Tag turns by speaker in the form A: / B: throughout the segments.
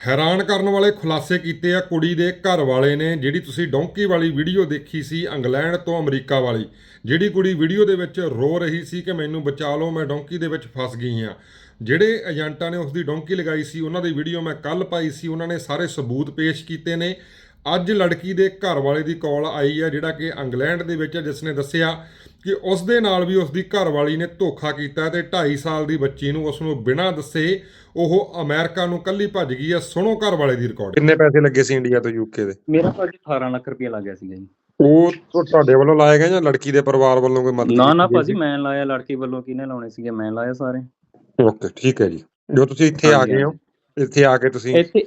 A: ਹੈਰਾਨ ਕਰਨ ਵਾਲੇ ਖੁਲਾਸੇ ਕੀਤੇ ਆ ਕੁੜੀ ਦੇ ਘਰ ਵਾਲੇ ਨੇ, ਜਿਹੜੀ ਤੁਸੀਂ ਡੌਂਕੀ ਵਾਲੀ ਵੀਡੀਓ ਦੇਖੀ ਸੀ ਇੰਗਲੈਂਡ ਤੋਂ ਅਮਰੀਕਾ ਵਾਲੀ, ਜਿਹੜੀ ਕੁੜੀ ਵੀਡੀਓ ਦੇ ਵਿੱਚ ਰੋ ਰਹੀ ਸੀ ਕਿ ਮੈਨੂੰ ਬਚਾ ਲਓ, ਮੈਂ ਡੌਂਕੀ ਦੇ ਵਿੱਚ ਫਸ ਗਈ ਹਾਂ। ਜਿਹੜੇ ਏਜੰਟਾਂ ਨੇ ਉਸ ਦੀ ਡੌਂਕੀ ਲਗਾਈ ਸੀ, ਉਹਨਾਂ ਦੀ ਵੀਡੀਓ ਮੈਂ ਕੱਲ ਪਾਈ ਸੀ, ਉਹਨਾਂ ਨੇ ਸਾਰੇ ਸਬੂਤ ਪੇਸ਼ ਕੀਤੇ ਨੇ। ਅੱਜ ਲੜਕੀ ਦੇ ਘਰ ਵਾਲੇ ਦੀ ਕਾਲ ਆਈ ਹੈ ਜਿਹੜਾ ਕਿ ਇੰਗਲੈਂਡ ਦੇ ਵਿੱਚ ਹੈ ਜਿਸ ਨੇ ਦੱਸਿਆ ਕਿ ਉਸ ਦੇ ਨਾਲ ਵੀ ਉਸ ਦੀ ਘਰ ਵਾਲੀ ਨੇ ਧੋਖਾ ਕੀਤਾ ਤੇ 2.5 ਸਾਲ ਦੀ ਬੱਚੀ ਨੂੰ ਉਸ ਨੂੰ ਬਿਨਾਂ ਦੱਸੇ ਉਹ ਅਮਰੀਕਾ ਨੂੰ ਕੱਲੀ ਭੱਜ ਗਈ ਹੈ। ਸੁਣੋ ਘਰ ਵਾਲੇ ਦੀ ਰਿਕਾਰਡ
B: ਕਿੰਨੇ ਪੈਸੇ ਲੱਗੇ ਸੀ ਇੰਡੀਆ ਤੋਂ ਯੂਕੇ ਦੇ?
C: ਮੇਰਾ ਭਾਜੀ 18 ਲੱਖ ਰੁਪਏ ਲੱਗ ਗਿਆ ਸੀਗਾ ਜੀ।
B: ਉਹ ਤੁਹਾਡੇ ਵੱਲੋਂ ਲਾਏ ਗਏ ਜਾਂ ਲੜਕੀ ਦੇ ਪਰਿਵਾਰ ਵੱਲੋਂ ਕੋਈ ਮਦਦ
C: ਨਾ ਨਾ ਭਾਜੀ ਮੈਂ ਲਾਇਆ ਲੜਕੀ ਵੱਲੋਂ ਕਿਹਨੇ ਲਾਉਣੇ ਸੀਗੇ? ਮੈਂ ਲਾਇਆ ਸਾਰੇ?
B: ਓਕੇ ਠੀਕ ਹੈ ਜੀ। ਜੋ ਤੁਸੀਂ ਇੱਥੇ ਆ ਗਏ ਹੋ ਇੱਥੇ ਆ ਕੇ ਤੁਸੀਂ
C: ਇੱਥੇ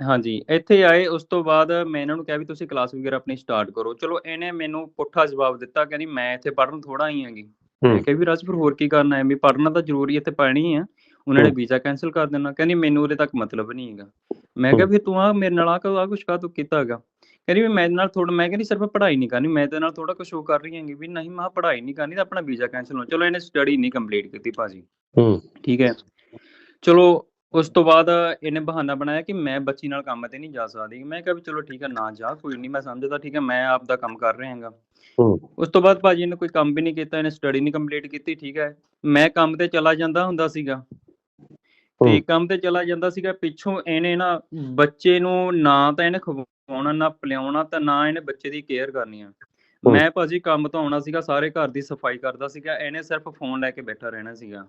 C: ਹਾਂਜੀ ਇੱਥੇ ਆਏ ਉਸ ਤੋਂ ਬਾਅਦ ਮੈਂ ਇਹਨਾਂ ਨੂੰ ਕਿਹਾ ਵੀ ਤੁਸੀਂ ਕਲਾਸ ਵਗੈਰਾ ਆਪਣੀ ਸਟਾਰਟ ਕਰੋ। ਚਲੋ ਇਹਨੇ ਮੈਨੂੰ ਪੁੱਠਾ ਜਵਾਬ ਦਿੱਤਾ ਕਹਿੰਦੀ ਮੈਂ ਇੱਥੇ ਪੜ੍ਹਨ ਥੋੜਾ ਹੀ ਆਂਗੀ ਮੈਂ
B: ਹੂੰ।
C: ਕਿਹਾ ਵੀ ਰਾਜ ਫਿਰ ਹੋਰ ਕੀ ਕਰਨਾ ਹੈ? ਵੀ ਪੜ੍ਹਨਾ ਤਾਂ ਜ਼ਰੂਰੀ ਇੱਥੇ ਪੈਣੀ ਆ। ਉਹਨਾਂ ਨੇ
B: ਹੂੰ।
C: ਵੀਜ਼ਾ ਕੈਨਸਲ ਕਰ ਦੇਣਾ। ਕਹਿੰਦੀ ਮੈਨੂੰ ਉਹਦੇ ਤੱਕ ਮਤਲਬ ਨਹੀਂ ਹੈਗਾ। ਮੈਂ ਕਿਹਾ ਵੀ ਤੂੰ ਆ ਮੇਰੇ ਨਾਲ ਆ ਕੁਛ ਕਾ ਤੂੰ ਕੀਤਾ ਹੈਗਾ। ਕਹਿੰਦੀ ਵੀ ਮੈਂ ਨਾਲ ਥੋੜਾ ਮੈਂ ਕਹਿੰਦੀ ਸਿਰਫ ਪੜ੍ਹਾਈ ਨਹੀਂ ਕਰਨੀ ਮੈਂ ਇਹਦੇ ਨਾਲ ਥੋੜਾ ਕੁਝ ਉਹ ਕਰ ਰਹੀ ਹਾਂਗੀ। ਵੀ ਨਹੀਂ ਮੈਂ ਪੜ੍ਹਾਈ ਨਹੀਂ ਕਰਨੀ ਤਾਂ ਆਪਣਾ ਵੀਜ਼ਾ ਕੈਨਸਲ ਹੋ ਚਲੋ ਇਹਨੇ ਸਟੱਡੀ ਨਹੀਂ ਕੰਪਲੀਟ ਕੀਤੀ ਭਾਜੀ।
B: ਹੂੰ।
C: ਠੀਕ ਹੈ। ਚਲੋ ਉਸ ਤੋਂ ਬਾਅਦ ਇਹਨੇ ਬਹਾਨਾ ਬਣਾਇਆ ਕਿ ਮੈਂ ਬੱਚੀ ਨਾਲ ਕੰਮ ਤੇ ਨਹੀਂ ਜਾ ਸਕਦੀ। ਮੈਂ ਕਿਹਾ ਵੀ ਚਲੋ ਠੀਕ ਹੈ ਨਾ ਜਾ ਕੋਈ ਨਹੀਂ ਮੈਂ ਸਮਝਦਾ ਠੀਕ ਹੈ ਮੈਂ ਆਪ ਦਾ ਕੰਮ ਕਰ ਰਿਹਾ ਹਾਂਗਾ। ਉਸ ਤੋਂ ਬਾਅਦ ਭਾਜੀ ਨੇ ਕੋਈ ਕੰਮ ਵੀ ਨਹੀਂ ਕੀਤਾ ਇਹਨੇ ਸਟੱਡੀ ਨਹੀਂ ਕੰਪਲੀਟ ਕੀਤੀ ਠੀਕ ਹੈ ਮੈਂ ਕੰਮ ਤੇ ਚਲਾ ਜਾਂਦਾ ਹੁੰਦਾ ਸੀਗਾ। ਤੇ। ਕੰਮ ਤੇ ਚਲਾ ਜਾਂਦਾ ਸੀਗਾ ਪਿੱਛੋਂ ਇਹਨੇ ਨਾ ਬੱਚੇ ਨੂੰ ਨਾ ਤਾਂ ਇਹਨੇ ਖਵਾਉਣਾ ਨਾ ਪਿਲਾਉਣਾ ਤਾਂ ਨਾ ਇਹਨੇ ਬੱਚੇ ਦੀ ਕੇਅਰ ਕਰਨੀ ਆ। ਮੈਂ ਭਾਜੀ ਕੰਮ ਤੋਂ ਆਉਣਾ ਸੀਗਾ ਸਾਰੇ ਘਰ ਦੀ ਸਫ਼ਾਈ ਕਰਦਾ ਸੀਗਾ ਇਹਨੇ ਸਿਰਫ ਫੋਨ ਲੈ ਕੇ ਬੈਠਾ ਰਹਿਣਾ ਸੀਗਾ।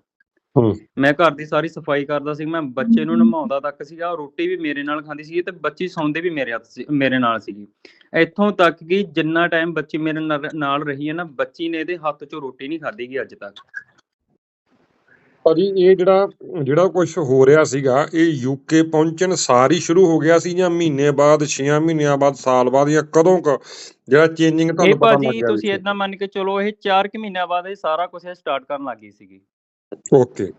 C: ਮੈਂ ਘਰ ਦੀ ਸਾਰੀ ਸਫ਼ਾਈ ਕਰਦਾ ਸੀ ਮੈਂ ਬੱਚੇ ਨੂੰ ਨਮਾਉਂਦਾ ਤੱਕ ਸੀਗਾ ਰੋਟੀ ਵੀ ਮੇਰੇ ਨਾਲ ਖਾਂਦੀ ਸੀ ਤੇ ਬੱਚੀ ਸੌਂਦੇ ਵੀ ਮੇਰੇ ਹੱਥ ਸੀ ਮੇਰੇ ਨਾਲ ਸੀਗੀ। ਇੱਥੋਂ ਤੱਕ ਕਿ ਜਿੰਨਾ ਟਾਈਮ ਬੱਚੀ ਮੇਰੇ ਨਾਲ ਰਹੀ ਹੈ ਨਾ ਬੱਚੀ ਨੇ ਇਹਦੇ ਹੱਥ 'ਚੋਂ ਰੋਟੀ ਨਹੀਂ ਖਾਧੀ ਗੀ ਅੱਜ ਤੱਕ।
B: ਭਾਜੀ ਇਹ ਜਿਹੜਾ ਜਿਹੜਾ ਕੁਝ ਹੋ ਰਿਹਾ ਸੀਗਾ ਇਹ ਯੂਕੇ ਪਹੁੰਚਣ ਸਾਰ ਸ਼ੁਰੂ ਹੋ ਗਿਆ ਸੀ ਜਾਂ ਮਹੀਨੇ ਬਾਅਦ 6 ਮਹੀਨਿਆਂ ਬਾਅਦ ਸਾਲ ਬਾਅਦ ਜਾਂ ਕਦੋਂ ਕ ਜਿਹੜਾ ਚੇਂਜਿੰਗ
C: ਇਹ
B: ਤੁਹਾਨੂੰ ਪਤਾ ਲੱਗ
C: ਭਾਜੀ
B: ਗਿਆ
C: ਤੁਸੀਂ ਇਦਾਂ ਮੰਨ ਕੇ ਚਲੋ ਇਹ 4 ਕਿ ਮਹੀਨਿਆਂ ਬਾਅਦ ਇਹ ਸਾਰਾ ਕੁਝ ਸਟਾਰਟ ਕਰਨ ਲੱਗੀ ਸੀਗੀ।
B: ਓਕੇ।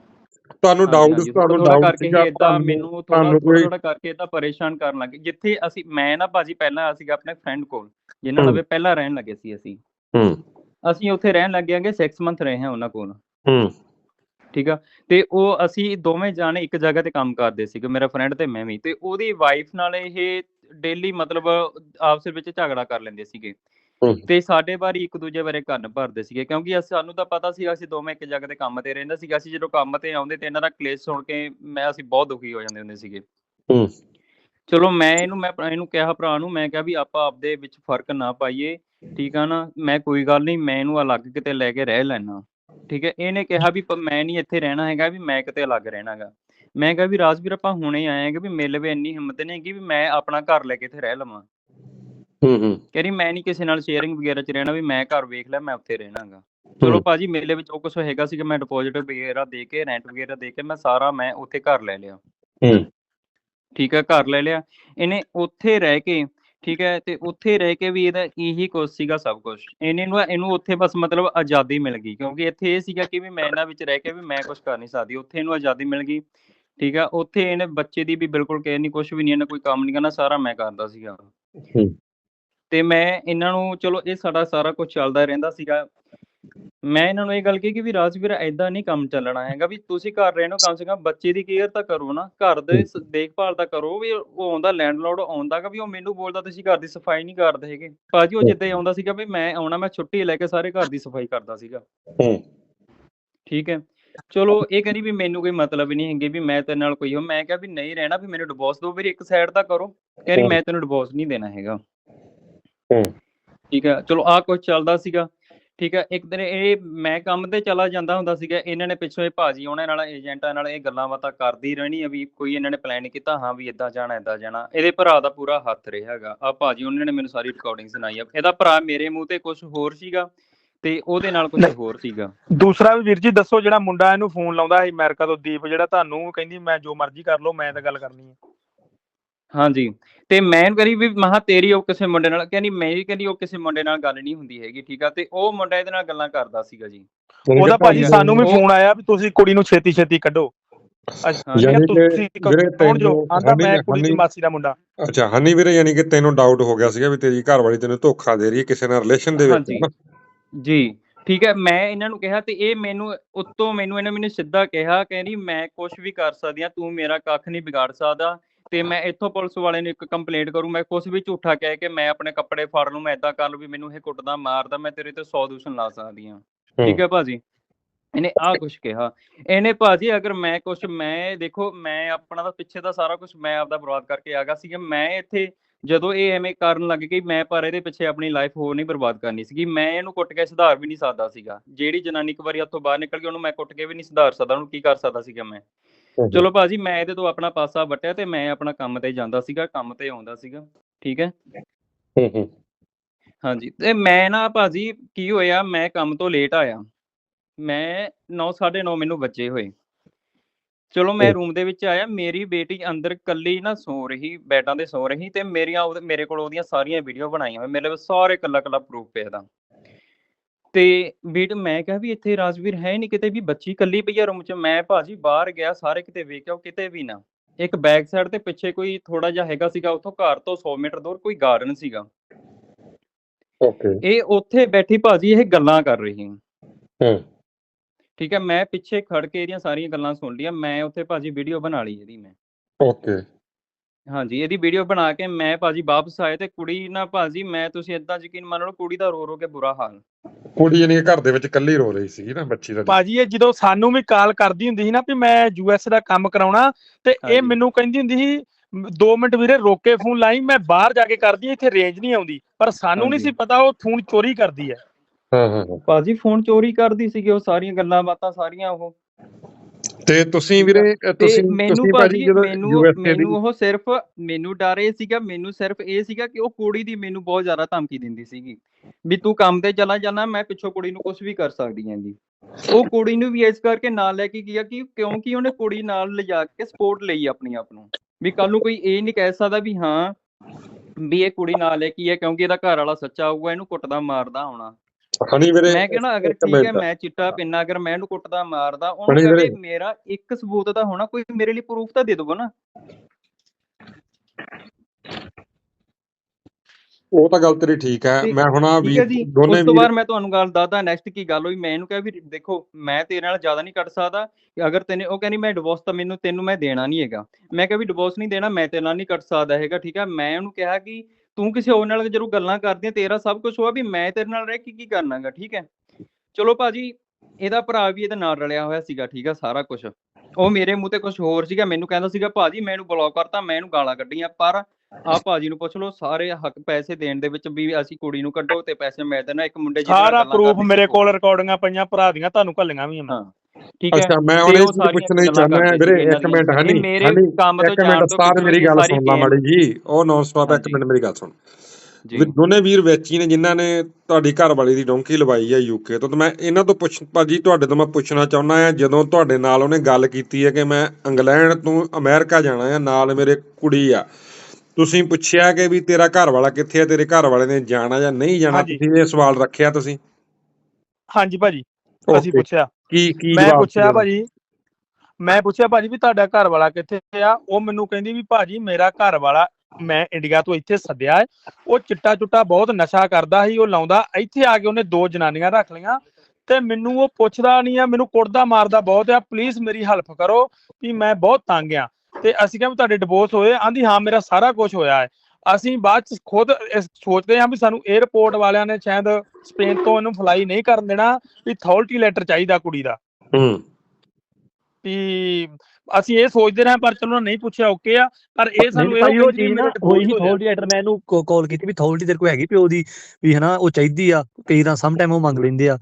B: ਤੁਹਾਨੂੰ ਡਾਊਟ ਤੁਹਾਨੂੰ ਡਾਊਟ
C: ਕਰਕੇ
B: ਸੀਗਾ
C: ਇਦਾਂ ਮੈਨੂੰ ਥੋੜਾ
B: ਤੁਹਾਨੂੰ
C: ਥੋੜਾ ਕਰਕੇ ਇਦਾਂ ਪਰੇਸ਼ਾਨ ਕਰਨ ਲੱਗੇ ਜਿੱਥੇ ਅਸੀਂ ਮੈਂ ਨਾ ਭਾਜੀ ਪਹਿਲਾਂ ਅਸੀਂ ਆਪਣੇ ਫਰੈਂਡ ਕੋਲ ਜਿਨ੍ਹਾਂ। ਨਾਲ ਪਹਿਲਾਂ ਰਹਿਣ ਲੱਗੇ ਸੀ ਅਸੀਂ।
B: ਹੂੰ।
C: ਅਸੀਂ ਉੱਥੇ ਰਹਿਣ ਲੱਗੇ ਆਂਗੇ 6 ਮੰਥ ਰਹੇ ਹਾਂ ਉਹਨਾਂ ਕੋਲ।
B: ਹੂੰ।
C: ਠੀਕ ਆ? ਤੇ ਉਹ ਅਸੀਂ ਦੋਵੇਂ ਜਾਣੇ ਇੱਕ ਜਗ੍ਹਾ ਤੇ ਕੰਮ ਕਰਦੇ ਸੀਗੇ ਮੇਰਾ ਫਰੈਂਡ ਤੇ ਮੈਂ ਵੀ। ਤੇ ਉਹਦੀ ਵਾਈਫ ਨਾਲ ਇਹ ਡੇਲੀ ਮਤਲਬ ਆਪਸ ਵਿੱਚ ਝਗੜਾ ਕਰ ਲੈਂਦੇ ਸੀਗੇ। ਤੇ ਸਾਡੇ ਵਾਰੀ ਇੱਕ ਦੂਜੇ ਬਾਰੇ ਕੰਨ ਭਰਦੇ ਸੀਗੇ ਕਿਉਂਕਿ ਸਾਨੂੰ ਤਾਂ ਪਤਾ ਸੀ ਅਸੀਂ ਦੋਵੇਂ ਇੱਕ ਜਗ੍ਹਾ ਤੇ ਕੰਮ ਤੇ ਰਹਿੰਦੇ ਸੀਗੇ ਅਸੀਂ ਜਦੋਂ ਕੰਮ ਤੇ ਆਉਂਦੇ ਤੇ ਇਹਨਾਂ ਦਾ ਕਲੇਸ਼ ਸੁਣ ਕੇ ਮੈਂ ਅਸੀਂ ਬਹੁਤ ਦੁਖੀ ਹੋ ਜਾਂਦੇ ਹੁੰਦੇ ਸੀਗੇ।
B: ਹੂੰ।
C: ਚਲੋ ਮੈਂ ਇਹਨੂੰ ਮੈਂ ਇਹਨੂੰ ਕਿਹਾ ਭਰਾ ਨੂੰ ਮੈਂ ਕਿਹਾ ਵੀ ਆਪਾਂ ਆਪਦੇ ਵਿੱਚ ਫ਼ਰਕ ਨਾ ਪਾਈਏ ਠੀਕ ਆ ਨਾ ਮੈਂ ਕੋਈ ਗੱਲ ਨਹੀਂ ਮੈਂ ਇਹਨੂੰ ਅਲੱਗ ਕਿਤੇ ਲੈ ਕੇ ਰਹਿ ਲੈਣਾ ਠੀਕ ਹੈ ਇਹਨੇ ਕਿਹਾ ਵੀ ਮੈਂ ਨਹੀਂ ਇੱਥੇ ਰਹਿਣਾ ਹੈਗਾ ਵੀ ਮੈਂ ਕਿਤੇ ਅਲੱਗ ਰਹਿਣਾਗਾ। ਮੈਂ ਕਿਹਾ ਵੀ ਰਾਜਵੀਰ ਆਪਾਂ ਹੁਣੇ ਆਏ ਹੈਗੇ ਵੀ ਮੇਰੇ ਵੀ ਇੰਨੀ ਹਿੰਮਤ ਨਹੀਂ ਹੈਗੀ ਵੀ ਮੈਂ ਆਪਣਾ ਘਰ ਲੈ ਕੇ ਇੱਥੇ ਰਹਿ ਲਵਾਂ।
B: ਹੂੰ ਹੂੰ।
C: ਕਹਿੰਦੀ ਮੈਂ ਨਹੀਂ ਕਿਸੇ ਨਾਲ ਸ਼ੇਅਰਿੰਗ ਵਗੈਰਾ 'ਚ ਰਹਿਣਾ ਵੀ ਮੈਂ ਘਰ ਵੇਖ ਲਿਆ ਮੈਂ ਉੱਥੇ ਰਹਿਣਾਗਾ। ਚਲੋ। ਭਾਜੀ ਮੇਲੇ ਵਿੱਚ ਉਹ ਕੁਝ ਹੈਗਾ ਸੀ ਕਿ ਮੈਂ ਡਿਪੋਜ਼ਿਟ ਵਗੈਰਾ ਦੇ ਕੇ ਰੈਂਟ ਵਗੈਰਾ ਦੇ ਕੇ ਮੈਂ ਸਾਰਾ ਮੈਂ ਉੱਥੇ ਘਰ ਲੈ ਲਿਆ।
B: ਹੂੰ।
C: ਠੀਕ ਹੈ ਘਰ ਲੈ ਲਿਆ। ਇਹਨੇ ਉੱਥੇ ਰਹਿ ਕੇ ਠੀਕ ਹੈ ਤੇ ਉੱਥੇ ਰਹਿ ਕੇ ਵੀ ਇਹਦਾ ਇਹੀ ਕੁਛ ਸੀਗਾ ਸਭ ਕੁਝ ਇਹਨੇ ਨੂੰ ਇਹਨੂੰ ਉੱਥੇ ਬਸ ਮਤਲਬ ਆਜ਼ਾਦੀ ਮਿਲ ਗਈ ਕਿਉਂਕਿ ਇੱਥੇ ਇਹ ਸੀਗਾ ਕਿ ਵੀ ਮੈਂ ਇਹਨਾਂ ਵਿੱਚ ਰਹਿ ਕੇ ਵੀ ਮੈਂ ਕੁਝ ਕਰ ਨਹੀਂ ਸਕਦੀ। ਉੱਥੇ ਇਹਨੂੰ ਆਜ਼ਾਦੀ ਮਿਲ ਗਈ ਠੀਕ ਆ ਉੱਥੇ ਇਹਨੇ ਬੱਚੇ ਦੀ ਵੀ ਬਿਲਕੁਲ ਕੇਅਰ ਨਹੀਂ ਕੁਝ ਵੀ ਨਹੀਂ ਇਹਨੇ ਕੋਈ ਕੰਮ ਨਹੀਂ ਕਰਨਾ ਸਾਰਾ ਮੈਂ ਕਰਦਾ ਸੀਗਾ। ਤੇ ਮੈਂ ਇਹਨਾਂ ਨੂੰ ਚਲੋ ਇਹ ਸਾਡਾ ਸਾਰਾ ਕੁਝ ਚੱਲਦਾ ਰਹਿੰਦਾ ਸੀਗਾ। ਮੈਂ ਇਹਨਾਂ ਨੂੰ ਇਹ ਗੱਲ ਕਹੀ ਕਿ ਵੀ ਰਾਜਵੀਰ ਐਦਾਂ ਨਹੀਂ ਕੰਮ ਚੱਲਣਾ ਹੈਗਾ ਵੀ ਤੁਸੀਂ ਘਰ ਰਹਿਣੋ ਕਮ ਸੇ ਕਮ ਬੱਚੇ ਦੀ ਕੇਅਰ ਤਾਂ ਕਰੋ ਨਾ। ਘਰ ਦੇ ਸ- ਦੇਖਭਾਲ ਤਾਂ ਕਰੋ ਵੀ ਉਹ ਆਉਂਦਾ ਲੈਂਡਲੋਰਡ ਆਉਂਦਾਗਾ ਵੀ ਉਹ ਮੈਨੂੰ ਬੋਲਦਾ ਤੁਸੀਂ ਘਰ ਦੀ ਸਫ਼ਾਈ ਨਹੀਂ ਕਰਦੇ ਹੈਗੇ। ਭਾਜੀ ਉਹ ਜਿੱਦਾਂ ਹੀ ਆਉਂਦਾ ਸੀਗਾ ਵੀ ਮੈਂ ਆਉਣਾ ਮੈਂ ਛੁੱਟੀ ਲੈ ਕੇ ਸਾਰੇ ਘਰ ਦੀ ਸਫ਼ਾਈ ਕਰਦਾ ਸੀਗਾ।
B: ਹੂੰ।
C: ਠੀਕ ਹੈ। ਚਲੋ ਇਹ ਕਹਿੰਦੀ ਵੀ ਮੈਨੂੰ ਕੋਈ ਮਤਲਬ ਹੀ ਨਹੀਂ ਹੈਗੇ ਵੀ ਮੈਂ ਤੇਰੇ ਨਾਲ ਕੋਈ ਹੋ ਮੈਂ ਕਿਹਾ ਵੀ ਨਹੀਂ ਰਹਿਣਾ ਵੀ ਮੈਨੂੰ ਡਿਵੋਰਸ ਦਿਓ ਮੇਰੀ ਇੱਕ ਸਾਈਡ ਤਾਂ ਕਰੋ। ਕਹਿੰਦੀ। ਮੈਂ ਤੈਨੂੰ ਡਿਵੋਰਸ ਨਹੀਂ ਦੇਣਾ ਹੈਗਾ।
B: ਹੂੰ।
C: ਠੀਕ ਹੈ ਚਲੋ ਆਹ ਕੁਝ ਚੱਲਦਾ ਸੀਗਾ। ਠੀਕ ਹੈ ਇੱਕ ਦਿਨ ਇਹ ਮੈਂ ਕੰਮ ਤੇ ਚਲਾ ਜਾਂਦਾ ਹੁੰਦਾ ਸੀਗਾ ਇਹਨਾਂ ਨੇ ਪਿੱਛੋਂ ਇਹ ਭਾਜੀ ਉਹਨਾਂ ਨਾਲ ਏਜੰਟਾਂ ਨਾਲ ਇਹ ਗੱਲਾਂ ਬਾਤਾਂ ਕਰਦੀ ਰਹਿਣੀ ਆ ਵੀ ਕੋਈ ਇਹਨਾਂ ਨੇ ਪਲਾਨ ਕੀਤਾ ਹਾਂ ਵੀ ਇਦਾਂ ਜਾਣਾ ਇਦਾਂ ਜਾਣਾ। ਇਹਦੇ ਭਰਾ ਦਾ ਪੂਰਾ ਹੱਥ ਰਿਹਾ ਹੈਗਾ। ਆ ਭਾਜੀ ਉਹਨਾਂ ਨੇ ਮੈਨੂੰ ਸਾਰੀ ਰਿਕਾਰਡਿੰਗ ਸੁਣਾਈ ਆ। ਇਹਦਾ ਭਰਾ ਮੇਰੇ ਮੂੰਹ ਤੇ ਕੁਝ ਹੋਰ ਸੀਗਾ ਤੇ ਉਹਦੇ ਨਾਲ ਕੁਝ ਹੋਰ ਸੀਗਾ।
D: ਦੂਸਰਾ ਵੀ ਵੀਰ ਜੀ ਦੱਸੋ ਜਿਹੜਾ ਮੁੰਡਾ ਇਹਨੂੰ ਫੋਨ ਲਾਉਂਦਾ ਸੀ ਅਮਰੀਕਾ ਤੋਂ ਦੀਪ ਜਿਹੜਾ ਤੁਹਾਨੂੰ ਕਹਿੰਦੀ ਮੈਂ ਜੋ ਮਰਜ਼ੀ ਕਰ ਲਓ ਮੈਂ ਤਾਂ ਗੱਲ ਕਰਨੀ ਹੈ
C: ਹਾਂਜੀ। ਤੇ ਮੈਂ ਕਰੀ ਵੀ ਮਹਾ ਤੇਰੀ ਉਹ ਕਿਸੇ ਮੁੰਡੇ ਨਾਲ ਕਹਿੰਦੀ ਮੇਰੀ ਕਹਿੰਦੀ ਉਹ ਕਿਸੇ ਮੁੰਡੇ ਨਾਲ ਗੱਲ ਨਹੀਂ ਹੁੰਦੀ ਹੈਗੀ ਠੀਕ ਆ? ਤੇ ਉਹ ਮੁੰਡਾ ਇਹਦੇ ਨਾਲ ਗੱਲਾਂ ਕਰਦਾ ਸੀਗਾ ਜੀ।
D: ਉਹਦਾ ਭਾਜੀ ਸਾਨੂੰ ਵੀ ਫੋਨ ਆਇਆ ਵੀ ਤੁਸੀਂ ਕੁੜੀ ਨੂੰ ਛੇਤੀ ਛੇਤੀ ਕੱਢੋ। ਅੱਛਾ
B: ਯਾਨੀ ਕਿ
D: ਤੁਸੀਂ
B: ਵੀਰੇ
D: ਕੌਣ ਜੋ?
B: ਤੈਨੂੰ
D: ਆਂਦਾ
B: ਹਨੀ
D: ਮੈਂ
B: ਨੇ-
D: ਕੁੜੀ ਦੀ
B: ਹਨੀ-
D: ਮਾਸੀ ਦਾ ਮੁੰਡਾ।
B: ਅੱਛਾ ਹਨੀ ਵੀਰੇ ਯਾਨੀ ਕਿ ਤੈਨੂੰ ਡਾਊਟ ਹੋ ਗਿਆ ਸੀਗਾ ਵੀ ਤੇਰੀ ਘਰ ਵਾਲੀ ਤੈਨੂੰ ਧੋਖਾ ਦੇ ਰਹੀ ਹੈ ਕਿਸੇ ਨਾਲ ਰਿਲੇਸ਼ਨ ਦੇ ਵਿੱਚ।
C: ਜੀ ਠੀਕ ਹੈ ਮੈਂ ਇਹਨਾਂ ਨੂੰ ਕਿਹਾ ਤੇ ਇਹ ਮੈਨੂੰ ਉੱਤੋਂ ਮੈਨੂੰ ਇਹਨਾਂ ਮੈਨੂੰ ਸਿੱਧਾ ਕਿਹਾ ਕਹਿੰਦੀ ਮੈਂ ਕੁਝ ਵੀ ਕਰ ਸਕਦੀ ਆ ਤੂੰ ਮੇਰਾ ਕੱਖ ਨਹੀਂ ਵਿਗਾੜ ਸਕਦਾ। ਤੇ ਮੈਂ ਇੱਥੋਂ ਪੁਲਿਸ ਵਾਲੇ ਨੂੰ ਇੱਕ ਕੰਪਲੇਂਟ ਕਰੂੰ ਮੈਂ ਕੁਝ ਵੀ ਝੂਠਾ ਕਹਿ ਕੇ ਮੈਂ ਆਪਣੇ ਕੱਪੜੇ ਫੜ ਲੂੰ ਮੈਂ ਇਦਾਂ ਕਰ ਲੂੰ ਵੀ ਮੈਨੂੰ ਇਹ ਕੁੱਟਦਾ ਮਾਰਦਾ ਮੈਂ ਤੇਰੇ ਤੇ 100 ਦੂਸ਼ਣ ਲਾ ਸਕਦੀ ਹਾਂ। ਠੀਕ ਹੈ ਭਾਜੀ? ਇਹਨੇ ਆਹ ਕੁਝ ਕਿਹਾ। ਇਹਨੇ ਭਾਜੀ ਅਗਰ ਮੈਂ ਕੁਝ ਮੈਂ ਦੇਖੋ ਮੈਂ ਆਪਣਾ ਤਾਂ ਪਿੱਛੇ ਦਾ ਸਾਰਾ ਕੁਝ ਮੈਂ ਆਪਦਾ ਬਰਬਾਦ ਕਰਕੇ ਆ ਗਿਆ ਸੀ ਮੈਂ ਇੱਥੇ ਜਦੋਂ ਇਹ ਐਵੇਂ ਕਰਨ ਲੱਗ ਗਈ ਮੈਂ ਪਰ ਇਹਦੇ ਪਿੱਛੇ ਆਪਣੀ ਲਾਈਫ ਹੋਰ ਨਹੀਂ ਬਰਬਾਦ ਕਰਨੀ ਸੀਗੀ। ਮੈਂ ਇਹਨੂੰ ਕੁੱਟ ਕੇ ਸੁਧਾਰ ਵੀ ਨਹੀਂ ਸਕਦਾ ਸੀਗਾ। ਜਿਹੜੀ ਜਨਾਨੀ ਇੱਕ ਵਾਰੀ ਹੱਥੋਂ ਬਾਹਰ ਨਿਕਲ ਗਈ ਉਹਨੂੰ ਮੈਂ ਕੁੱਟ ਕੇ ਵੀ ਨਹੀਂ ਸੁਧਾਰ ਸਕਦਾ ਉਹਨੂੰ ਕੀ ਕਰ ਸਕਦਾ ਸੀਗਾ ਮੈਂ? ਚਲੋ ਭਾਜੀ ਮੈਂ ਇਹਦੇ ਤੋਂ ਆਪਣਾ ਪਾਸਾ ਵਟਿਆ ਤੇ ਮੈਂ ਆਪਣਾ ਕੰਮ ਤੇ ਜਾਂਦਾ ਸੀਗਾ ਕੰਮ ਤੇ ਆਉਂਦਾ ਸੀਗਾ ਠੀਕ ਹੈ?
B: ਹੂੰ ਹੂੰ।
C: ਹਾਂਜੀ ਤੇ ਮੈਂ ਨਾ ਭਾਜੀ ਕੀ ਹੋਇਆ ਮੈਂ ਕੰਮ ਤੋਂ ਲੇਟ ਆਇਆ। ਮੈਂ 9:30 ਮੈਨੂੰ ਬੱਚੇ ਹੋਏ। ਚਲੋ ਮੈਂ। ਰੂਮ ਦੇ ਵਿੱਚ ਆਇਆ ਮੇਰੀ ਬੇਟੀ ਅੰਦਰ ਕੱਲੀ ਨਾ ਸੋ ਰਹੀ ਬੈਡਾਂ ਤੇ ਸੋ ਰਹੀ ਤੇ ਮੇਰੀਆਂ ਮੇਰੇ ਕੋਲ ਉਹਦੀਆਂ ਸਾਰੀਆਂ ਵੀਡੀਓ ਬਣਾਈਆਂ ਮੇਰੇ ਕੋਲ ਸਾਰੇ ਕੱਲਾ ਕੱਲਾ ਪ੍ਰੂਫ ਪਿਆ ਦਾ ਤੇ ਬੀਟ ਮੈਂ ਕਿਹਾ ਵੀ ਇੱਥੇ ਰਾਜਵੀਰ ਹੈ ਨਹੀਂ ਕਿਤੇ ਵੀ ਬੱਚੀ ਕੱਲੀ ਪਈ ਆ ਰੂਮ 'ਚ ਮੈਂ ਭਾਜੀ ਬਾਹਰ ਗਿਆ ਸਾਰੇ ਕਿਤੇ ਵੇਖਿਆ ਕਿਤੇ ਵੀ ਨਾ। ਇੱਕ ਬੈਕ ਸਾਈਡ ਤੇ ਪਿੱਛੇ ਕੋਈ ਥੋੜਾ ਜਿਹਾ ਹੈਗਾ ਸੀਗਾ ਉੱਥੋਂ ਘਰ ਤੋਂ 100 ਮੀਟਰ ਦੂਰ ਕੋਈ ਗਾਰਡਨ ਸੀਗਾ।
B: ਓਕੇ
C: ਇਹ ਉੱਥੇ ਬੈਠੀ ਭਾਜੀ ਇਹ ਗੱਲਾਂ ਕਰ ਰਹੀ
B: ਹੂੰ।
C: ਠੀਕ ਹੈ ਮੈਂ ਪਿੱਛੇ ਖੜ ਕੇ ਇਹਦੀਆਂ ਸਾਰੀਆਂ ਗੱਲਾਂ ਸੁਣ ਲਈਆਂ ਮੈਂ ਉੱਥੇ ਭਾਜੀ ਵੀਡੀਓ ਬਣਾ ਲਈ ਇਹਦੀ ਮੈਂ।
B: ਓਕੇ
C: ਹਾਂਜੀ ਇਹਦੀ ਵੀਡੀਓ ਬਣਾ ਕੇ ਮੈਂ ਭਾਜੀ ਵਾਪਸ ਆਏ ਤੇ ਕੁੜੀ ਨਾ ਭਾਜੀ ਮੈਂ ਤੁਸੀਂ ਇਦਾਂ ਯਕੀਨ ਮੰਨ ਲਓ ਕੁੜੀ ਦਾ ਰੋ ਰੋ ਕੇ ਬੁਰਾ ਹਾਲ
B: ਕੁੜੀ ਜਾਨੀ ਕਿ ਘਰ ਦੇ ਵਿੱਚ ਇਕੱਲੀ ਰੋ ਰਹੀ ਸੀਗੀ ਨਾ ਬੱਚੀ ਦਾ
D: ਭਾਜੀ ਇਹ ਜਦੋਂ ਸਾਨੂੰ ਵੀ ਕਾਲ ਕਰਦੀ ਹੁੰਦੀ ਸੀ ਨਾ ਵੀ ਮੈਂ ਯੂਐਸ ਦਾ ਕੰਮ ਕਰਾਉਣਾ ਤੇ। ਇਹ ਮੈਨੂੰ ਕਹਿੰਦੀ ਹੁੰਦੀ ਸੀ 2 ਮਿੰਟ ਵੀਰੇ ਰੋਕ ਕੇ ਫੋਨ ਲਾਈ ਮੈਂ ਬਾਹਰ ਜਾ ਕੇ ਕਰਦੀ ਇੱਥੇ ਰੇਂਜ ਨਹੀਂ ਆਉਂਦੀ ਪਰ ਸਾਨੂੰ ਨਹੀਂ। ਸੀ ਪਤਾ ਉਹ ਫੋਨ ਚੋਰੀ ਕਰਦੀ ਹੈ
B: ਹਾਂ ਹਾਂ ਹਾਂ।
C: ਭਾਜੀ ਫੋਨ ਚੋਰੀ ਕਰਦੀ ਸੀਗੀ ਉਹ ਸਾਰੀਆਂ ਗੱਲਾਂ ਬਾਤਾਂ ਸਾਰੀਆਂ ਉਹ
B: ਤੇ ਤੁਸੀਂ ਵੀਰੇ ਤੁਸੀਂ
C: ਮੈਨੂੰ ਭਾਜੀ ਮੈਨੂੰ ਮੈਨੂੰ ਉਹ ਸਿਰਫ ਮੈਨੂੰ ਡਰ ਇਹ ਸੀਗਾ ਮੈਨੂੰ ਸਿਰਫ ਇਹ ਸੀਗਾ ਕਿ ਉਹ ਕੁੜੀ ਦੀ ਮੈਨੂੰ ਬਹੁਤ ਜ਼ਿਆਦਾ ਧਮਕੀ ਦਿੰਦੀ ਸੀਗੀ। ਵੀ ਤੂੰ ਕੰਮ ਤੇ ਚਲਾ ਜਾਣਾ ਮੈਂ ਪਿੱਛੋਂ ਕੁੜੀ ਨੂੰ ਕੁਝ ਵੀ ਕਰ ਸਕਦੀ ਹਾਂ ਜੀ। ਉਹ ਕੁੜੀ ਨੂੰ ਵੀ ਇਸ ਕਰਕੇ ਨਾਲ ਲੈ ਕੇ ਗਿਆ ਕਿ ਕਿਉਂਕਿ ਉਹਨੇ ਕੁੜੀ ਨਾਲ ਲਿਜਾ ਕੇ ਸਪੋਰਟ ਲਈ ਆਪਣੀ ਆਪ ਨੂੰ। ਵੀ ਕੱਲ ਨੂੰ ਕੋਈ ਇਹ ਨਹੀਂ ਕਹਿ ਸਕਦਾ ਵੀ ਹਾਂ ਵੀ ਇਹ ਕੁੜੀ ਨਾਲ ਲੈ ਕੇ ਹੈ ਕਿਉਂਕਿ ਇਹਦਾ ਘਰ ਵਾਲਾ ਸੱਚਾ ਹੋਊਗਾ ਇਹਨੂੰ ਕੁੱਟਦਾ ਮਾਰਦਾ ਹੋਣਾ।
B: ਹਣੀ ਵੀਰੇ
C: ਮੈਂ ਕਹਿੰਦਾ ਅਗਰ ਠੀਕ ਹੈ। ਮੈਂ ਚਿੱਟਾ ਪਿੰਨਾ ਅਗਰ ਮੈਂ ਇਹਨੂੰ ਕੁੱਟਦਾ ਮਾਰਦਾ ਉਹਨੂੰ ਕਹੇ ਮੇਰਾ ਇੱਕ ਸਬੂਤ ਤਾਂ ਹੋਣਾ ਕੋਈ ਮੇਰੇ ਲਈ ਪ੍ਰੂਫ ਤਾਂ ਦੇ ਦਵੋ ਨਾ।
B: ਉਹ ਤਾਂ ਗੱਲ ਤੇਰੀ ਠੀਕ ਹੈ। ਮੈਂ ਹੁਣ ਆ ਵੀ ਦੋਨੇ
C: ਉਸ ਤੋਂ ਬਾਅਦ ਮੈਂ ਤੁਹਾਨੂੰ ਗੱਲ ਦੱਸਦਾ ਨੈਕਸਟ ਕੀ ਗੱਲ ਹੋਈ ਮੈਂ ਇਹਨੂੰ ਕਿਹਾ ਵੀ ਦੇਖੋ ਮੈਂ ਤੇਰੇ ਨਾਲ ਜ਼ਿਆਦਾ ਨਹੀਂ ਕੱਟ ਸਕਦਾ। ਕਿ ਅਗਰ ਤੈਨੇ ਉਹ ਕਹਿੰਦੀ ਮੈਂ ਡਿਵੋਰਸ ਤਾਂ ਮੈਨੂੰ ਤੈਨੂੰ ਮੈਂ ਦੇਣਾ ਨਹੀਂ ਹੈਗਾ। ਮੈਂ ਕਿਹਾ ਵੀ ਡਿਵੋਰਸ ਨਹੀਂ ਦੇਣਾ ਮੈਂ ਤੇਰੇ ਨਾਲ ਨਹੀਂ ਕੱਟ ਸਕਦਾ ਹੈਗਾ ਠੀਕ ਹੈ? ਮੈਂ ਉਹਨੂੰ ਕਿਹਾ ਕਿ ਤੂੰ ਕਿਸੇ ਹੋਰ ਨਾਲ ਜਦੋਂ ਗੱਲਾਂ ਕਰਦੀ ਹੈ ਤੇਰਾ ਸਭ ਕੁਝ ਹੋਆ ਵੀ ਮੈਂ ਤੇਰੇ ਨਾਲ ਰਹਿ ਕੇ ਕੀ ਕਰਨਾਗਾ ਠੀਕ ਹੈ? ਚਲੋ ਭਾਜੀ ਇਹਦਾ ਭਰਾ ਵੀ ਇਹਦੇ ਨਾਲ ਰਲਿਆ ਹੋਇਆ ਸੀਗਾ ਠੀਕ ਹੈ ਸਾਰਾ ਕੁਝ ਉਹ ਮੇਰੇ ਮੂੰਹ ਤੇ ਕੁਝ ਹੋਰ ਸੀਗਾ ਮੈਨੂੰ ਕਹਿੰਦਾ ਸੀਗਾ ਭਾਜੀ ਮੈਂ ਇਹਨੂੰ ਬਲੌਕ ਕਰਤਾ ਮੈਂ ਇਹਨੂੰ ਗਾਲਾਂ ਕੱਢੀਆਂ ਪਰ ਆ ਭਾਜੀ ਨੂੰ ਪੁੱਛ ਲਓ ਸਾਰੇ ਹੱਕ ਪੈਸੇ ਦੇਣ ਦੇ ਵਿੱਚ ਵੀ ਅਸੀਂ ਕੁੜੀ ਨੂੰ ਕੱਢੋ ਤੇ ਪੈਸੇ ਮੈਂ ਦੇਣਾ ਇੱਕ ਮੁੰਡੇ ਨਾਲ
D: ਸਾਰਾ ਪ੍ਰੂਫ ਮੇਰੇ ਕੋਲ ਰਿਕਾਰਡਿੰਗਾਂ ਪਈਆਂ ਭਰਾ ਦੀਆਂ ਤੁਹਾਨੂੰ ਘੱਲੀਆਂ ਵੀ ਆ ਮੈਂ।
C: ਹਾਂ। ਠੀਕ ਹੈ?
B: ਅੱਛਾ ਮੈਂ ਹੁਣ ਇਹ ਪੁੱਛਣਾ ਚਾਹੁੰਦਾ ਵੀਰੇ ਇੱਕ ਮਿੰਟ
C: ਕੰਮ ਤੋਂ
B: ਇੱਕ ਮਿੰਟ
C: ਪਿੱਛੋਂ
B: ਮੇਰੀ ਗੱਲ
C: ਸਾਰੀ
B: ਸੁਣ ਲਾ ਮਾੜੀ ਜੀ ਉਹ ਨੌਨ ਸਟਾਪ ਇੱਕ। ਮਿੰਟ ਮੇਰੀ ਗੱਲ ਸੁਣ। ਦੋਨੇ ਵੀਰ ਵਿੱਚ ਨੇ ਜਿਨ੍ਹਾਂ ਨੇ ਤੁਹਾਡੀ ਘਰ ਵਾਲੀ ਦੀ ਡੋਂਕੀ ਲਵਾਈ ਹੈ ਯੂਕੇ ਤੋਂ ਤੇ ਮੈਂ ਇਹਨਾਂ ਤੋਂ ਪੁੱਛ ਭਾਜੀ ਤੁਹਾਡੇ ਤੋਂ ਮੈਂ ਪੁੱਛਣਾ ਚਾਹੁੰਦਾ ਹਾਂ ਜਦੋਂ ਤੁਹਾਡੇ ਨਾਲ ਉਹਨੇ ਗੱਲ ਕੀਤੀ ਹੈ ਕਿ ਮੈਂ ਇੰਗਲੈਂਡ ਤੋਂ ਅਮਰੀਕਾ ਜਾਣਾ ਹੈ ਨਾਲ ਮੇਰੇ ਕੁੜੀ ਆ ਤੁਸੀਂ ਪੁੱਛਿਆ ਕਿ ਵੀ ਤੇਰਾ ਘਰ ਵਾਲਾ ਕਿੱਥੇ ਹੈ ਤੇਰੇ ਘਰ ਵਾਲੇ ਨੇ ਜਾਣਾ ਜਾਂ ਨਹੀਂ ਜਾਣਾ। ਤੁਸੀਂ ਇਹ ਸਵਾਲ ਰੱਖਿਆ ਤੁਸੀਂ?
D: ਹਾਂਜੀ ਭਾਜੀ ਅਸੀਂ ਪੁੱਛਿਆ।
B: ਕੀ ਕੀ
D: ਮੈਂ ਪੁੱਛਿਆ? ਭਾਜੀ ਮੈਂ ਪੁੱਛਿਆ ਭਾਜੀ ਵੀ ਤੁਹਾਡਾ ਘਰ ਵਾਲਾ ਕਿੱਥੇ ਆ? ਉਹ ਮੈਨੂੰ ਕਹਿੰਦੀ ਵੀ ਭਾਜੀ ਮੇਰਾ ਘਰ ਵਾਲਾ ਮੈਂ ਇੰਡੀਆ ਤੋਂ ਇੱਥੇ ਸੱਦਿਆ ਹੈ। ਉਹ ਚਿੱਟਾ ਚੁੱਟਾ ਬਹੁਤ ਨਸ਼ਾ ਕਰਦਾ ਸੀ ਉਹ ਲਾਉਂਦਾ ਇੱਥੇ ਆ ਕੇ ਉਹਨੇ ਦੋ ਜਨਾਨੀਆਂ ਰੱਖ ਲਈਆਂ ਤੇ ਮੈਨੂੰ ਉਹ ਪੁੱਛਦਾ ਨਹੀਂ ਆ ਮੈਨੂੰ ਕੁੱਟਦਾ ਮਾਰਦਾ ਬਹੁਤ ਆ ਪਲੀਜ਼ ਮੇਰੀ ਹੈਲਪ ਕਰੋ ਵੀ ਮੈਂ ਬਹੁਤ ਤੰਗ ਆ। ਤੇ ਅਸੀਂ ਕਿਹਾ ਵੀ ਤੁਹਾਡੇ ਡਿਵੋਰਸ ਹੋਏ ਆਂਦੀ ਹਾਂ ਮੇਰਾ ਸਾਰਾ ਕੁਝ ਹੋਇਆ ਹੈ। ਅਸੀਂ ਬਾਅਦ ਚ ਖੁਦ ਇਸ ਸੋਚਦੇ ਹਾਂ ਵੀ ਸਾਨੂੰ 에어ਪੋਰਟ ਵਾਲਿਆਂ ਨੇ ਸ਼ਾਇਦ ਸਪੇਨ ਤੋਂ ਇਹਨੂੰ ਫਲਾਈ ਨਹੀਂ ਕਰਨ ਦੇਣਾ ਵੀ ਅਥਾਰਟੀ ਲੈਟਰ ਚਾਹੀਦਾ ਕੁੜੀ ਦਾ।
B: ਹੂੰ।
D: ਵੀ ਅਸੀਂ ਇਹ ਸੋਚਦੇ ਰਹੇ ਪਰ ਚਲੋ ਨਹੀਂ ਪੁੱਛਿਆ ਓਕੇ ਆ। ਪਰ ਇਹ ਸਾਨੂੰ ਇਹ
E: ਉਹ ਚੀਜ਼ ਨਾ ਹੋਈ
D: ਹੋ
E: ਥੋੜੀ ਲੈਟਰ ਮੈਂ ਇਹਨੂੰ ਕਾਲ ਕੀਤੀ ਵੀ ਥੋੜੀ ਤੇਰੇ ਕੋਲ ਹੈਗੀ ਪਿਓ ਦੀ ਵੀ ਹਨਾ ਉਹ ਚਾਹੀਦੀ ਆ ਕਈ ਵਾਰ ਸਮ ਟਾਈਮ ਉਹ ਮੰਗ ਲੈਂਦੇ ਆ।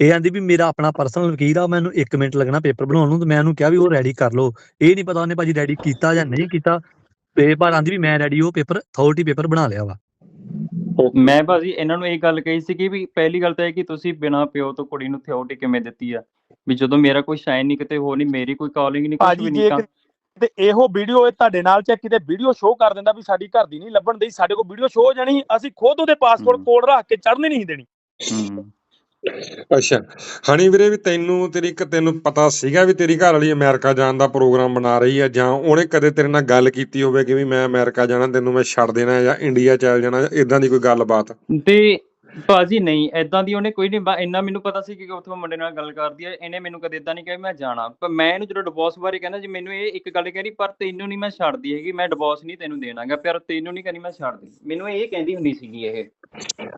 E: ਇਹ ਆਂਦੀ ਵੀ ਮੇਰਾ ਆਪਣਾ ਪਰਸਨਲ ਵਕੀਲ ਆ ਮੈਨੂੰ 1 ਮਿੰਟ ਲੱਗਣਾ ਪੇਪਰ ਬਣਾਉਣ ਨੂੰ ਤੇ ਮੈਂ ਉਹਨੂੰ ਕਿਹਾ ਵੀ ਉਹ ਰੈਡੀ ਕਰ ਲਓ। ਇਹ ਨਹੀਂ ਪਤਾ ਉਹਨੇ ਭਾਜੀ ਰੈਡੀ ਕੀਤਾ ਜਾਂ ਨਹੀਂ ਕੀਤਾ। ਤੇ ਪਰ ਆਂਦੀ ਵੀ ਮੈਂ ਰੈਡੀ ਉਹ ਪੇਪਰ ਅਥਾਰਟੀ ਪੇਪਰ ਬਣਾ ਲਿਆ ਵਾ।
C: ਮੈਂ ਭਾਜੀ ਇਹਨਾਂ ਨੂੰ ਇਹ ਗੱਲ ਕਹੀ ਸੀ ਕਿ ਵੀ ਪਹਿਲੀ ਗੱਲ ਤਾਂ ਇਹ ਕਿ ਤੁਸੀਂ ਬਿਨਾਂ ਪਿਓ ਤੋਂ ਕੁੜੀ ਨੂੰ ਥਿਓਰਟੀ ਕਿਵੇਂ ਦਿੱਤੀ ਆ? ਵੀ ਜਦੋਂ ਮੇਰਾ ਕੋਈ ਸਾਈਨ ਨਹੀਂ ਕਿਤੇ ਹੋ ਨਹੀਂ ਮੇਰੀ ਕੋਈ ਕਾਲਿੰਗ ਨਹੀਂ ਕੁਝ ਵੀ ਨਹੀਂ ਕੰਮ
D: ਤੇ ਇਹੋ ਵੀਡੀਓ ਇਹ ਤੁਹਾਡੇ ਨਾਲ ਚੈੱਕ ਕਿਤੇ ਵੀਡੀਓ ਸ਼ੋਅ ਕਰ ਦਿੰਦਾ ਵੀ ਸਾਡੀ ਘਰ ਦੀ ਨਹੀਂ ਲੱਭਣ ਦੀ ਸਾਡੇ ਕੋਲ ਵੀਡੀਓ ਸ਼ੋਅ ਹੋ ਜਾਣੀ ਅਸੀਂ ਖੁਦ ਉਹਦੇ ਪਾਸਪੋਰਟ। ਕੋਡ ਰੱਖ ਕੇ ਚੜ੍ਹਨੀ ਨਹੀਂ ਦੇਣੀ।
C: ਹੂੰ।
B: ਅੱਛਾ। ਹਣੀ ਵੀਰੇ ਵੀ ਤੈਨੂੰ ਤੇਰੀ ਤੈਨੂੰ ਪਤਾ ਸੀਗਾ ਵੀ ਤੇਰੀ ਘਰ ਵਾਲੀ ਅਮਰੀਕਾ ਜਾਣ ਦਾ ਪ੍ਰੋਗਰਾਮ ਬਣਾ ਰਹੀ ਹੈ ਜਾਂ ਉਹਨੇ ਕਦੇ ਤੇਰੇ ਨਾਲ ਗੱਲ ਕੀਤੀ ਹੋਵੇ ਕਿ ਵੀ ਮੈਂ ਅਮਰੀਕਾ ਜਾਣਾ, ਤੈਨੂੰ ਮੈਂ ਛੱਡ ਦੇਣਾ ਜਾਂ ਇੰਡੀਆ ਚੱਲ ਜਾਣਾ ਇਦਾਂ ਦੀ ਕੋਈ ਗੱਲਬਾਤ?
C: ਤੇ ਭਾਜੀ ਨਹੀਂ ਐਦਾਂ ਦੀ ਉਹਨੇ ਕੋਈ ਨਹੀਂ ਬਾ- ਇੰਨਾ ਮੈਨੂੰ ਪਤਾ ਸੀ ਕਿ ਉੱਥੋਂ ਮੁੰਡੇ ਨਾਲ ਗੱਲ ਕਰਦੀ ਹੈ ਇਹਨੇ ਮੈਨੂੰ ਕਦੇ ਇਦਾਂ ਨਹੀਂ ਕਿਹਾ ਵੀ ਮੈਂ ਜਾਣਾ। ਪਰ ਮੈਂ ਇਹਨੂੰ ਜਦੋਂ ਡਿਵੋਰਸ ਬਾਰੇ ਕਹਿੰਦਾ ਜੀ ਮੈਨੂੰ ਇਹ ਇੱਕ ਗੱਲ ਕਹਿ ਰਹੀ ਪਰ ਤੈਨੂੰ ਨਹੀਂ ਮੈਂ ਛੱਡਦੀ ਹੈਗੀ ਮੈਂ ਡਿਵੋਰਸ ਨਹੀਂ ਤੈਨੂੰ ਦੇਣਾਗਾ ਪਰ ਤੈਨੂੰ ਨਹੀਂ ਕਹਿੰਦੀ ਮੈਂ ਛੱਡਦੀ। ਮੈਨੂੰ ਇਹ ਕਹਿੰਦੀ ਹੁੰਦੀ ਸੀਗੀ ਇਹ।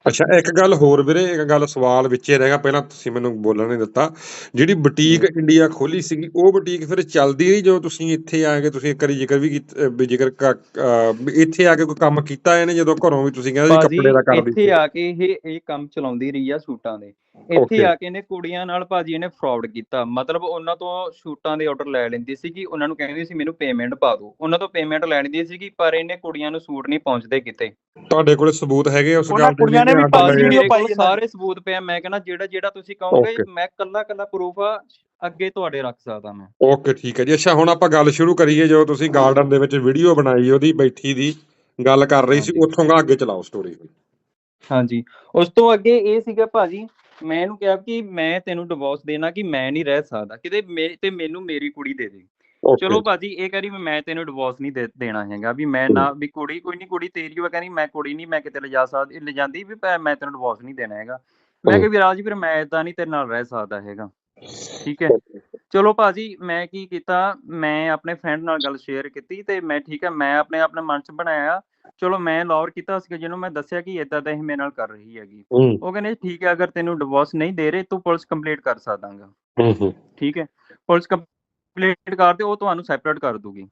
B: ਅੱਛਾ ਇੱਕ ਗੱਲ ਹੋਰ ਵੀਰੇ ਇੱਕ ਗੱਲ ਸਵਾਲ ਵਿੱਚੇ ਰਹਿ ਗਿਆ ਪਹਿਲਾਂ ਤੁਸੀਂ ਮੈਨੂੰ ਬੋਲਣ ਨਹੀਂ ਦਿੱਤਾ। ਜਿਹੜੀ ਬੁਟੀਕ ਇੰਡੀਆ ਖੋਲੀ ਸੀਗੀ ਉਹ ਬੁਟੀਕ ਫਿਰ ਚੱਲਦੀ ਰਹੀ ਜਦੋਂ ਤੁਸੀਂ ਇੱਥੇ ਆ ਕੇ ਤੁਸੀਂ ਇੱਕ ਵਾਰੀ ਜ਼ਿਕਰ ਵੀ ਕੀਤਾ ਵੀ ਜ਼ਿਕਰ ਕ- ਅਹ ਵੀ ਇੱਥੇ ਆ ਕੇ ਕੋਈ ਕੰਮ ਕੀਤਾ ਇਹਨੇ ਜਦੋਂ ਘਰੋਂ ਵੀ ਤੁਸੀਂ ਕਹਿੰਦੇ ਸੀ
C: ਭਾਜੀ
B: ਕੱਪੜੇ ਦਾ ਕਰਦੀ
C: ਇੱਥੇ ਆ ਕੇ ਇਹ ਇਹ ਕੰਮ ਚਲਾਉਂਦੀ ਰਹੀ ਆ ਸੂਟਾਂ ਦੇ ਇੱਥੇ. ਆ ਕੇ ਇਹਨੇ ਕੁੜੀਆਂ ਨਾਲ ਭਾਜੀ ਇਹਨੇ ਫਰਾਡ ਕੀਤਾ ਮਤਲਬ ਉਹਨਾਂ ਤੋਂ ਸੂਟਾਂ ਦੇ ਆਰਡਰ ਲੈ ਲੈਂਦੀ ਸੀਗੀ ਉਹਨਾਂ ਨੂੰ ਕਹਿੰਦੀ ਸੀ ਮੈਨੂੰ ਪੇਮੈਂਟ ਪਾ ਦਿਓ ਉਹਨਾਂ ਤੋਂ ਪੇਮੈਂਟ ਲੈ ਲੈਂਦੀ ਸੀਗੀ ਪਰ ਇਹਨੇ ਕੁੜੀਆਂ ਨੂੰ ਸੂਟ ਨਹੀਂ ਪਹੁੰਚਦੇ ਕਿਤੇ
B: ਤੁਹਾਡੇ ਕੋਲ ਸਬੂਤ ਹੈਗੇ ਉਸ ਗੱਲ ਦੇ
D: ਕੁੜੀਆਂ ਨੇ ਵੀ ਪਾਸ? ਵੀਡੀਓ ਪਾਈ ਨੇ।
C: ਸਾਰੇ ਸਬੂਤ ਪਿਆ ਮੈਂ ਕਹਿੰਦਾ ਜਿਹੜਾ ਜਿਹੜਾ ਤੁਸੀਂ ਕਹੋਗੇ. ਮੈਂ ਕੱਲਾ ਕੱਲਾ ਪ੍ਰੂਫ ਅੱਗੇ ਤੁਹਾਡੇ ਰੱਖ ਸਕਦਾ ਮੈਂ
B: ਓਕੇ ਠੀਕ ਹੈ ਜੀ ਅੱਛਾ ਹੁਣ ਆਪਾਂ ਗੱਲ ਸ਼ੁਰੂ ਕਰੀਏ ਜਦੋਂ ਤੁਸੀਂ ਗਾਰਡਨ ਦੇ ਵਿੱਚ ਵੀਡੀਓ ਬਣਾਈ ਉਹਦੀ ਬੈਠੀ ਦੀ ਗੱਲ ਕਰ ਰਹੀ ਸੀ। ਉੱਥੋਂ ਗਾ ਅੱਗੇ ਚਲਾਓ ਸਟੋਰੀ
C: ਹਾਂਜੀ। ਉਸ ਤੋਂ ਅੱਗੇ ਇਹ ਸੀਗਾ ਭਾਜੀ ਮੈਂ ਇਹਨੂੰ ਕਿਹਾ ਕਿ ਮੈਂ ਤੈਨੂੰ ਡਿਵੋਰਸ ਦੇਣਾ ਕਿ ਮੈਂ ਨਹੀਂ ਰਹਿ ਸਕਦਾ ਕਿਤੇ ਮੇ- ਤੇ ਮੈਨੂੰ ਮੇਰੀ ਕੁੜੀ ਦੇ ਦੇ। ਚਲੋ ਭਾਜੀ ਇਹ ਕਰੀ ਮੈਂ ਤੈਨੂੰ ਡਿਵੋਰਸ ਨਹੀਂ ਦੇਣਾ ਹੈਗਾ ਵੀ ਮੈਂ ਨਾ ਵੀ ਕੁੜੀ ਕੋਈ ਨਹੀਂ ਕੁੜੀ ਤੇਰੀ ਉਹ ਕਹਿੰਦੀ ਮੈਂ ਕੁੜੀ ਨਹੀਂ ਮੈਂ ਕਿਤੇ ਲਿਜਾ ਸਕਦੀ ਲਿਜਾਂਦੀ ਵੀ ਮੈਂ ਮੈਂ ਤੈਨੂੰ ਡਿਵੋਰਸ ਨਹੀਂ ਦੇਣਾ ਹੈਗਾ। ਮੈਂ ਕਿਹਾ ਵੀ ਰਾਜ ਵੀਰ ਮੈਂ ਇਦਾਂ ਨਹੀਂ ਤੇਰੇ ਨਾਲ ਰਹਿ ਸਕਦਾ ਹੈਗਾ। ਠੀਕ ਹੈ। ਚਲੋ ਭਾਜੀ ਮੈਂ ਕੀ ਕੀਤਾ ਮੈਂ ਆਪਣੇ ਫਰੈਂਡ ਨਾਲ ਗੱਲ ਸ਼ੇਅਰ ਕੀਤੀ ਤੇ ਮੈਂ ਠੀਕ ਹੈ ਮੈਂ ਆਪਣੇ ਆਪਣੇ ਮਨ ਚ ਬਣਾਇਆ। ਚਲੋ ਮੈਂ ਲੌਰ ਕੀਤਾ ਸੀ ਜਿਹਨੂੰ ਮੈਂ ਦੱਸਿਆ ਕਿ ਇਦਾਂ ਦਾ ਇਹ ਮੇਰੇ ਨਾਲ ਕਰ ਰਹੀ ਹੈਗੀ। ਉਹ ਕਹਿੰਦੇ ਠੀਕ ਹੈ ਅਗਰ ਤੈਨੂੰ ਡਿਵੋਰਸ ਨਹੀਂ ਦੇ ਰਹੇ ਤੂੰ ਪੁਲਿਸ ਕੰਪਲੀਟ ਕਰ ਸਕਦਾਗਾ। ਠੀਕ ਹੈ? ਪੁਲਿਸ ਕੰਪਲੀਟ ਕਰ ਦੇ ਉਹ ਤੁਹਾਨੂੰ ਸੈਪਰੇਟ ਕਰ ਦੂਗੀ।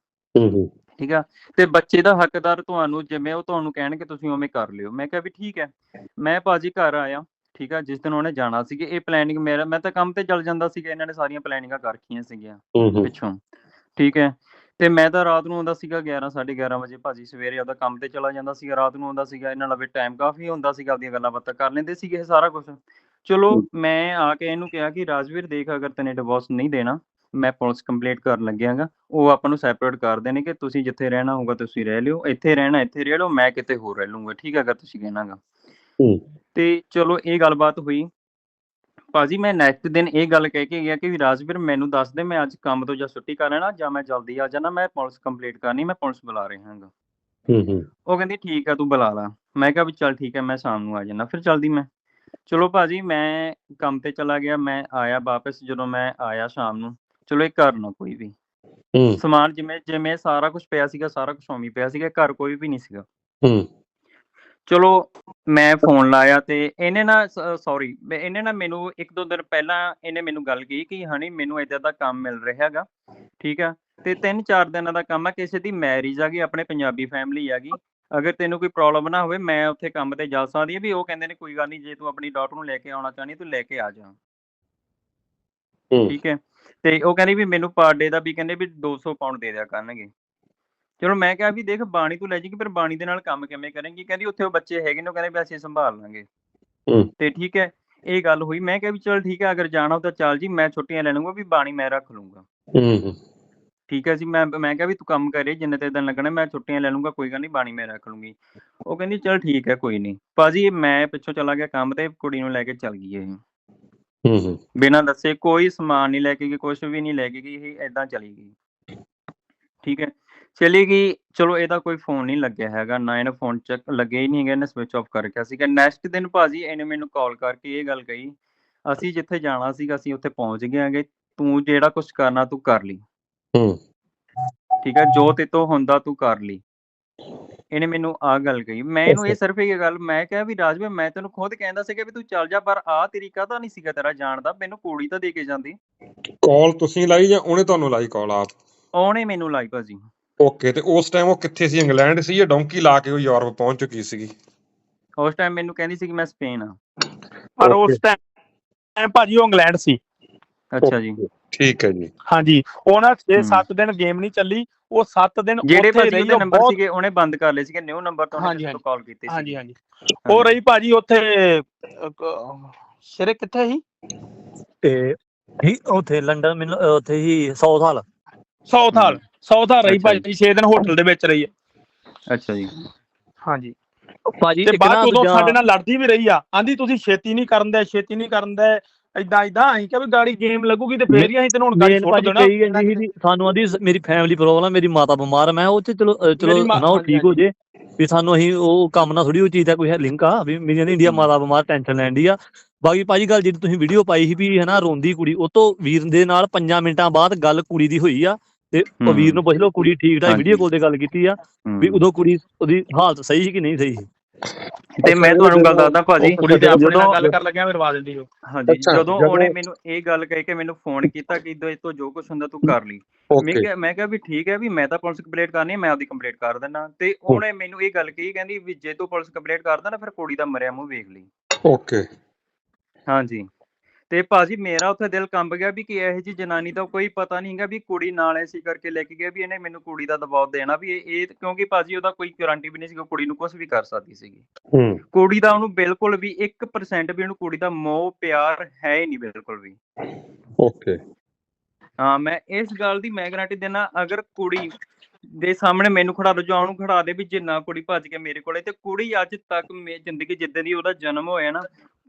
C: ਠੀਕ ਆ? ਤੇ ਬੱਚੇ ਦਾ ਹੱਕਦਾਰ ਤੁਹਾਨੂੰ ਜਿਵੇਂ ਉਹ ਤੁਹਾਨੂੰ ਕਹਿਣਗੇ ਤੁਸੀਂ ਉਵੇਂ ਕਰ ਲਿਓ। ਮੈਂ ਕਿਹਾ ਵੀ ਠੀਕ ਹੈ। ਮੈਂ ਭਾਜੀ ਘਰ ਆਇਆ ਠੀਕ ਆ ਜਿਸ ਦਿਨ ਉਹਨੇ ਜਾਣਾ ਸੀ ਇਹ ਪਲੈਨਿੰਗ ਮੇਰਾ ਮੈਂ ਤਾਂ ਕੰਮ ਤੇ ਚੱਲ ਜਾਂਦਾ ਸੀਗਾ ਇਹਨਾਂ ਨੇ ਸਾਰੀਆਂ ਪਲੈਨਿੰਗਾਂ ਕਰ ਰੱਖੀਆਂ ਸੀਗੀਆਂ ਪਿੱਛੋਂ। ਠੀਕ ਹੈ? ਤੇ ਮੈਂ ਤਾਂ ਰਾਤ ਨੂੰ ਆਉਂਦਾ ਸੀਗਾ 11 11:30 ਵਜੇ ਭਾਜੀ ਸਵੇਰੇ ਆਪਦਾ ਕੰਮ ਤੇ ਚਲਾ ਜਾਂਦਾ ਸੀਗਾ ਰਾਤ ਨੂੰ ਆਉਂਦਾ ਸੀਗਾ ਇਹਨਾਂ ਨਾਲ ਵੀ ਟਾਈਮ ਕਾਫੀ ਹੁੰਦਾ ਸੀਗਾ ਆਪਦੀਆਂ ਗੱਲਾਂ ਬਾਤਾਂ ਕਰ ਲੈਂਦੇ ਸੀਗੇ ਇਹ ਸਾਰਾ ਕੁਝ ਚਲੋ ਮੈਂ ਆ ਕੇ ਇਹਨੂੰ ਕਿਹਾ ਕਿ ਰਾਜਵੀਰ ਦੇਖ ਅਗਰ ਤੈਨੇ ਡਿਵੋਰਸ ਨਹੀਂ ਦੇਣਾ ਮੈਂ ਪੁਲਿਸ ਕੰਪਲੀਟ ਕਰਨ ਲੱਗਿਆਗਾ। ਉਹ ਆਪਾਂ ਨੂੰ ਸੈਪਰੇਟ ਕਰ ਦੇਣੇ ਕਿ ਤੁਸੀਂ ਜਿੱਥੇ ਰਹਿਣਾ ਹੋਊਗਾ ਤੁਸੀਂ ਰਹਿ ਲਿਓ। ਇੱਥੇ ਰਹਿਣਾ ਇੱਥੇ ਰਹਿ ਲਓ ਮੈਂ ਕਿਤੇ ਹੋਰ ਰਹਿ ਲੂੰਗਾ ਠੀਕ ਹੈ ਅਗਰ ਤੁਸੀਂ ਕਹਿਣਾਗਾ। ਤੇ ਚਲੋ ਇਹ ਗੱਲਬਾਤ ਹੋਈ। ਭਾਜੀ ਮੈਂ ਨੈਕਸਟ ਦਿਨ ਇਹ ਗੱਲ ਕਹਿ ਕੇ ਗਿਆ ਕਿ ਵੀ ਰਾਜਵੀਰ ਮੈਨੂੰ ਦੱਸ ਦੇ ਮੈਂ ਅੱਜ ਕੰਮ ਤੋਂ ਜਾਂ ਛੁੱਟੀ ਕਰ ਲੈਣਾ ਜਾਂ ਮੈਂ ਜਲਦੀ ਆ ਜਾਣਾ ਮੈਂ ਪੁਲਿਸ ਕੰਪਲੀਟ ਕਰਨੀ ਮੈਂ ਪੁਲਿਸ ਬੁਲਾ ਰਿਹਾ ਹਾਂਗਾ।
B: ਹੂੰ ਹੂੰ।
C: ਉਹ ਕਹਿੰਦੀ ਠੀਕ ਆ ਤੂੰ ਬੁਲਾ ਲਾ। ਮੈਂ ਕਿਹਾ ਵੀ ਚੱਲ ਠੀਕ ਹੈ ਮੈਂ ਸ਼ਾਮ ਨੂੰ ਆ ਜਾਣਾ ਫਿਰ ਚਲਦੀ ਮੈਂ। ਚਲੋ ਭਾਜੀ ਮੈਂ ਕੰਮ ਤੇ ਚਲਾ ਗਿਆ ਮੈਂ ਆਇਆ ਵਾਪਸ ਜਦੋਂ ਮੈਂ ਆਇਆ ਸ਼ਾਮ ਨੂੰ। ਚਲੋ ਇਹ ਘਰ ਨਾ ਕੋਈ ਵੀ।
B: ਹੂੰ।
C: ਸਮਾਨ ਜਿਵੇਂ ਜਿਵੇਂ ਸਾਰਾ ਕੁਝ ਪਿਆ ਸੀਗਾ ਸਾਰਾ ਕੁਝ ਹੀ ਪਿਆ ਸੀਗਾ ਘਰ ਕੋਈ ਵੀ ਨਹੀਂ ਸੀਗਾ।
B: ਹੂੰ।
C: ਚਲੋ ਮੈਂ ਫੋਨ ਲਾਇਆ ਤੇ ਇਹਨੇ ਨਾ ਸੌਰੀ ਇਹਨੇ ਨਾ ਮੈਨੂੰ ਇੱਕ ਦੋ ਦਿਨ ਪਹਿਲਾਂ ਇਹਨੇ ਮੈਨੂੰ ਗੱਲ ਕਹੀ ਕਿ ਹਣੀ ਮੈਨੂੰ ਇਦਾਂ ਦਾ ਕੰਮ ਮਿਲ ਰਿਹਾ ਹੈਗਾ ਠੀਕ ਆ? ਤੇ ਤਿੰਨ ਚਾਰ ਦਿਨਾਂ ਦਾ ਕੰਮ ਆ ਕਿਸੇ ਦੀ ਮੈਰਿਜ ਆ ਗਈ ਆਪਣੇ ਪੰਜਾਬੀ ਫੈਮਿਲੀ ਆ ਗਈ। ਅਗਰ ਤੈਨੂੰ ਕੋਈ ਪ੍ਰੋਬਲਮ ਨਾ ਹੋਵੇ ਮੈਂ ਉੱਥੇ ਕੰਮ ਤੇ ਜਾ ਸਕਦੀ ਆ ਵੀ ਉਹ ਕਹਿੰਦੇ ਨੇ ਕੋਈ ਗੱਲ ਨਹੀਂ ਜੇ ਤੂੰ ਆਪਣੀ ਡਾਟਰ ਨੂੰ ਲੈ ਕੇ ਆਉਣਾ ਚਾਹਨੀ ਤੂੰ ਲੈ ਕੇ ਆ ਜਾ। ਠੀਕ ਹੈ? ਤੇ ਉਹ ਕਹਿੰਦੀ ਵੀ ਮੈਨੂੰ ਪਰ ਡੇ ਦਾ ਵੀ ਕਹਿੰਦੇ ਵੀ 200 ਪਾਉਂਡ ਦੇ ਦਿਆ ਕਰਨਗੇ। ਚਲੋ ਮੈਂ ਕਿਹਾ ਵੀ ਦੇਖ ਬਾਣੀ ਤੂੰ ਲੈ ਜੀ ਕਿ ਫਿਰ ਬਾਣੀ ਦੇ ਨਾਲ ਕੰਮ ਕਿਵੇਂ ਕਰੇਂਗੀ? ਕਹਿੰਦੀ ਉੱਥੇ ਉਹ ਬੱਚੇ ਹੈਗੇ ਨੇ ਉਹ ਕਹਿੰਦੇ ਵੀ ਅਸੀਂ ਸੰਭਾਲ ਲਾਂਗੇ।
B: ਹੂੰ।
C: ਤੇ ਠੀਕ ਹੈ ਇਹ ਗੱਲ ਹੋਈ। ਮੈਂ ਕਿਹਾ ਵੀ ਚਲ ਠੀਕ ਹੈ ਅਗਰ ਜਾਣਾ ਹੋ ਤਾਂ ਚੱਲ ਜੀ ਮੈਂ ਛੁੱਟੀਆਂ ਲੈ ਲੂੰਗਾ ਵੀ ਬਾਣੀ ਮੈਂ ਰੱਖ ਲੂੰਗਾ ਠੀਕ ਹੈ ਜੀ ਮੈਂ ਮੈਂ ਕਿਹਾ ਵੀ ਤੂੰ ਕੰਮ ਕਰੇ ਜਿੰਨੇ ਤੇ ਦਿਨ ਲੱਗਣੇ ਮੈਂ ਛੁੱਟੀਆਂ ਲੈ ਲੂੰਗਾ ਕੋਈ ਗੱਲ ਨਹੀਂ ਬਾਣੀ ਮੈਂ ਰੱਖ ਲੂੰਗੀ ਉਹ ਕਹਿੰਦੀ ਚਲ ਠੀਕ ਹੈ ਕੋਈ ਨਹੀਂ। ਭਾਜੀ ਮੈਂ ਪਿੱਛੋਂ ਚਲਾ ਗਿਆ ਕੰਮ ਤੇ ਕੁੜੀ ਨੂੰ ਲੈ ਕੇ ਚੱਲ ਗਈ ਇਹ।
B: ਹੂੰ ਹੂੰ।
C: ਬਿਨਾਂ ਦੱਸੇ ਕੋਈ ਸਮਾਨ ਨਹੀਂ ਲੈ ਕੇ ਗਈ ਕੁਝ ਵੀ ਨਹੀਂ ਲੈ ਕੇ ਗਈ ਇਹ ਐਦਾਂ ਚਲੀ ਗਈ। ਠੀਕ ਹੈ ਚਲੀ ਗਈ। ਚਲੋ ਇਹਦਾ ਕੋਈ ਫੋਨ ਨਹੀਂ ਲੱਗਿਆ ਹੈਗਾ ਨਾ ਇਹਨੇ ਫੋਨ ਚੱਕ ਲੱਗੇ ਹੀ ਨਹੀਂ ਹੈਗੇ ਇਹਨੇ ਸਵਿਚ ਆਫ ਕਰ ਰੱਖਿਆ ਸੀਗਾ। ਨੈਕਸਟ ਦਿਨ ਭਾਜੀ ਇਹਨੇ ਮੈਨੂੰ ਕਾਲ ਕਰਕੇ ਇਹ ਗੱਲ ਕਹੀ ਅਸੀਂ ਜਿੱਥੇ ਜਾਣਾ ਸੀਗਾ ਅਸੀਂ ਉੱਥੇ ਪਹੁੰਚ ਗਏ ਆਂਗੇ ਤੂੰ ਜਿਹੜਾ ਕੁਝ ਕਰਨਾ ਤੂੰ ਕਰ ਲਈ।
B: ਹੂੰ।
C: ਠੀਕ ਹੈ ਜੋ ਤੇ ਤੋਂ ਹੁੰਦਾ ਤੂੰ ਕਰ ਲਈ। ਇਹਨੇ ਮੈਨੂੰ ਆ ਗੱਲ ਕਹੀ। ਮੈਂ ਇਹਨੂੰ ਇਹ ਸਿਰਫ ਇਹ ਗੱਲ ਮੈਂ ਕਿਹਾ ਵੀ ਰਾਜਵੇ ਮੈਂ ਤੈਨੂੰ ਖੁਦ ਕਹਿੰਦਾ ਸੀਗਾ ਵੀ ਤੂੰ ਚੱਲ ਜਾ ਪਰ ਆ ਤਰੀਕਾ ਤਾਂ ਨਹੀਂ ਸੀਗਾ ਤੇਰਾ ਜਾਣ ਦਾ ਮੈਨੂੰ ਕੁੜੀ ਤਾਂ ਦੇ ਕੇ ਜਾਂਦੀ।
B: ਕਾਲ ਤੁਸੀਂ ਲਾਈ ਜਾਂ ਉਹਨੇ ਤੁਹਾਨੂੰ ਲਾਈ ਕਾਲ ਆਪ?
C: ਉਹਨੇ ਮੈਨੂੰ ਲਾਈ ਭਾਜੀ।
B: ਓਕੇ ਤੇ ਉਸ ਟਾਈਮ ਉਹ ਕਿੱਥੇ ਸੀ? ਇੰਗਲੈਂਡ ਸੀ ਜਾਂ ਡੌਂਕੀ ਲਾ ਕੇ ਉਹ ਯੂਰਪ ਪਹੁੰਚ ਚੁੱਕੀ ਸੀਗੀ?
C: ਉਸ ਟਾਈਮ ਮੈਨੂੰ ਕਹਿੰਦੀ ਸੀ ਕਿ ਮੈਂ ਸਪੇਨ ਆ।
D: ਪਰ. ਉਸ ਟਾਈਮ ਭਾਜੀ ਉਹ ਇੰਗਲੈਂਡ ਸੀ।
C: ਅੱਛਾ ਜੀ।
B: ਠੀਕ ਹੈ ਜੀ।
D: ਹਾਂਜੀ ਉਹਨਾਂ
C: ਹੂੰ।
D: 6-7 ਦਿਨ ਗੇਮ ਨਹੀਂ ਚੱਲੀ ਉਹ 7 ਦਿਨ
C: ਜਿਹੜੇ
D: ਉੱਥੇ
C: ਭਾਜੀ
D: ਰਹੀ
C: ਉਹਦੇ
D: ਉਹ
C: ਨੰਬਰ ਸੀਗੇ ਉਹਨੇ ਬੰਦ ਕਰ ਲਏ ਸੀਗੇ ਨਿਊ ਨੰਬਰ ਤੋਂ ਉਹਨੇ ਕਾਲ ਕੀਤੀ ਸੀ?
D: ਹਾਂਜੀ ਹਾਂਜੀ। ਉਹ ਰਹੀ ਭਾਜੀ ਉੱਥੇ ਸ਼ਰੇ ਕਿੱਥੇ ਸੀ?
E: ਤੇ ਹੀ ਉੱਥੇ ਲੰਡਨ ਮੈਨੂੰ ਉੱਥੇ ਹੀ ਸਾਊਥ ਹਾਲ।
D: ਸਾਊਥ ਹਾਲ। ਹਾਲ ਰਹੀ। ਭਾਜੀ 6 ਦਿਨ ਹੋਟਲ ਦੇ ਵਿੱਚ ਰਹੀ ਹੈ।
C: ਅੱਛਾ ਜੀ।
D: ਹਾਂਜੀ।
E: ਭਾਜੀ
D: ਤੇ ਬਾਅਦ ਉਦੋਂ ਸਾਡੇ ਨਾਲ ਲੜਦੀ ਵੀ ਰਹੀ ਆ। ਆਂਦੀ ਤੁਸੀਂ ਛੇਤੀ ਨਹੀਂ ਕਰਨ ਦੇ ਛੇਤੀ ਨਹੀਂ ਕਰਨ ਦੇ। ਇਦਾਂ ਇਦਾਂ ਅਸੀਂ ਕਿਹਾ ਵੀ ਗਾੜੀ ਗੇਮ ਲੱਗੂਗੀ ਤੇ ਫੇਰ ਹੀ ਅਸੀਂ ਤੈਨੂੰ ਹੁਣ ਗਾੜੀ
E: ਭਾਜੀ
D: ਦੇਣਾ।
E: ਸਾਨੂੰ ਆਦੀ ਮੇਰੀ ਫੈਮਿਲੀ ਪ੍ਰੋਬਲਮ ਮੇਰੀ ਮਾਤਾ ਬਿਮਾਰ ਮੈਂ ਉਹ ਤੇ ਚਲੋ ਚਲੋ ਨਾ ਉਹ
D: ਹਾਂਜੀ,
E: ਠੀਕ ਹੋ ਜੇ। ਵੀ ਸਾਨੂੰ ਅਸੀਂ ਉਹ ਕੰਮ ਨਾਲ ਥੋੜੀ ਉਹ ਚੀਜ਼ ਦਾ ਕੋਈ ਲਿੰਕ ਆ ਵੀ ਮੇਰੀ ਇੰਡੀਆ। ਮਾਤਾ ਬਿਮਾਰ ਟੈਨਸ਼ਨ ਲੈਣ ਦੀ ਆ। ਬਾਕੀ ਭਾਜੀ ਗੱਲ ਜਿਹੜੀ ਤੁਸੀਂ ਵੀਡੀਓ ਪਾਈ ਸੀ ਵੀ ਹਨਾ ਰੋਂਦੀ ਕੁੜੀ ਉਹ ਤੋਂ ਵੀਰ ਦੇ ਨਾਲ 5 ਮਿੰਟਾਂ ਬਾਅਦ ਗੱਲ ਕੁੜੀ ਦੀ ਹੋਈ ਆ। ਤੇ ਉਹ। ਵੀਰ ਨੂੰ ਪੁੱਛ ਲਓ ਕੁੜੀ ਠੀਕ ਠਾਕ। ਵੀਡੀਓ ਕਾਲ ਤੇ ਗੱਲ ਕੀਤੀ ਆ ਵੀ। ਉਦੋਂ ਕੁੜੀ ਉਹਦੀ ਹਾਲਤ ਸਹੀ ਸੀ ਕਿ ਨਹੀਂ ਸਹੀ ਸੀ?
C: ਤੇ ਮੈਂ ਤੁਹਾਨੂੰ ਗੱਲ ਦੱਸਦਾ ਭਾਜੀ
D: ਕੁੜੀ ਤੇ ਆਪਣੇ ਨਾਲ ਗੱਲ ਕਰ ਲੱਗਿਆ ਰਵਾ ਦਿੰਦੀ ਉਹ।
C: ਹਾਂਜੀ ਜਦੋਂ ਉਹਨੇ ਮੈਨੂੰ ਇਹ ਗੱਲ ਕਹਿ ਕੇ ਮੈਨੂੰ ਫੋਨ ਕੀਤਾ ਕਿ ਇਦੋਂ ਤੋਂ ਜੋ ਕੁਝ ਹੁੰਦਾ ਤੂੰ ਕਰ ਲਈ। ਮੈਂ ਕਿਹਾ ਮੈਂ ਕਿਹਾ ਵੀ ਠੀਕ ਹੈ ਵੀ ਮੈਂ ਤਾਂ ਪੁਲਿਸ ਕੰਪਲੇਂਟ ਕਰਨੀ ਹੈ ਮੈਂ ਆਪਦੀ ਕੰਪਲੇਂਟ ਕਰ ਦਿੰਦਾ। ਤੇ ਉਹਨੇ ਮੈਨੂੰ ਇਹ ਗੱਲ ਕਹੀ ਕਹਿੰਦੀ ਵੀ ਜੇ ਤੂੰ ਪੁਲਿਸ ਕੰਪਲੇਂਟ ਕਰਦਾ ਨਾ ਫਿਰ ਕੁੜੀ ਦਾ ਮਰਿਆ ਮੂੰਹ ਵੇਖ ਲਈ।
B: ਓਕੇ।
C: ਹਾਂਜੀ। ਤੇ ਭਾਜੀ ਮੇਰਾ ਉੱਥੇ ਦਿਲ ਕੰਬ ਗਿਆ ਵੀ ਕਿ ਇਹੋ ਜੀ ਜਨਾਨੀ ਦਾ ਕੋਈ ਪਤਾ ਨਹੀਂਗਾ ਵੀ ਕੁੜੀ ਨਾਲ ਐਸੀ ਕਰਕੇ ਲੈ ਕੇ ਗਿਆ ਵੀ ਇਹਨੇ ਮੈਨੂੰ ਕੁੜੀ ਦਾ ਦਬਾਅ ਦੇਣਾ ਵੀ ਇਹ ਇਹ ਕਿਉਂਕਿ ਭਾਜੀ ਉਹਦਾ ਕੋਈ ਗਾਰੰਟੀ ਵੀ ਨਹੀਂ ਸੀ ਕਿ ਕੁੜੀ ਨੂੰ ਕੁਝ ਵੀ ਕਰ ਸਕਦੀ ਸੀਗੀ।
B: ਹੂੰ।
C: ਕੁੜੀ ਦਾ ਉਹਨੂੰ ਬਿਲਕੁਲ ਵੀ 1% ਵੀ ਉਹਨੂੰ ਕੁੜੀ ਦਾ ਮੋਹ ਪਿਆਰ ਹੈ ਹੀ ਨਹੀਂ ਬਿਲਕੁਲ ਵੀ।
B: ਓਕੇ।
C: ਹਾਂ ਮੈਂ ਇਸ ਗੱਲ ਦੀ ਮੈਂ ਗਾਰੰਟੀ ਦੇਣਾ ਅਗਰ ਕੁੜੀ ਦੇ ਸਾਹਮਣੇ ਮੈਨੂੰ ਖੜਾ ਦੋ ਜਾਂ ਉਹਨੂੰ ਖੜਾ ਦੇ ਵੀ ਜੇ ਨਾ ਕੁੜੀ ਭੱਜ ਕੇ ਮੇਰੇ ਕੋਲੇ ਤੇ ਕੁੜੀ ਅੱਜ ਤੱਕ ਮੇ ਜ਼ਿੰਦਗੀ ਜਿੱਦਾਂ ਦੀ ਉਹਦਾ ਜਨਮ ਹੋਇਆ ਨਾ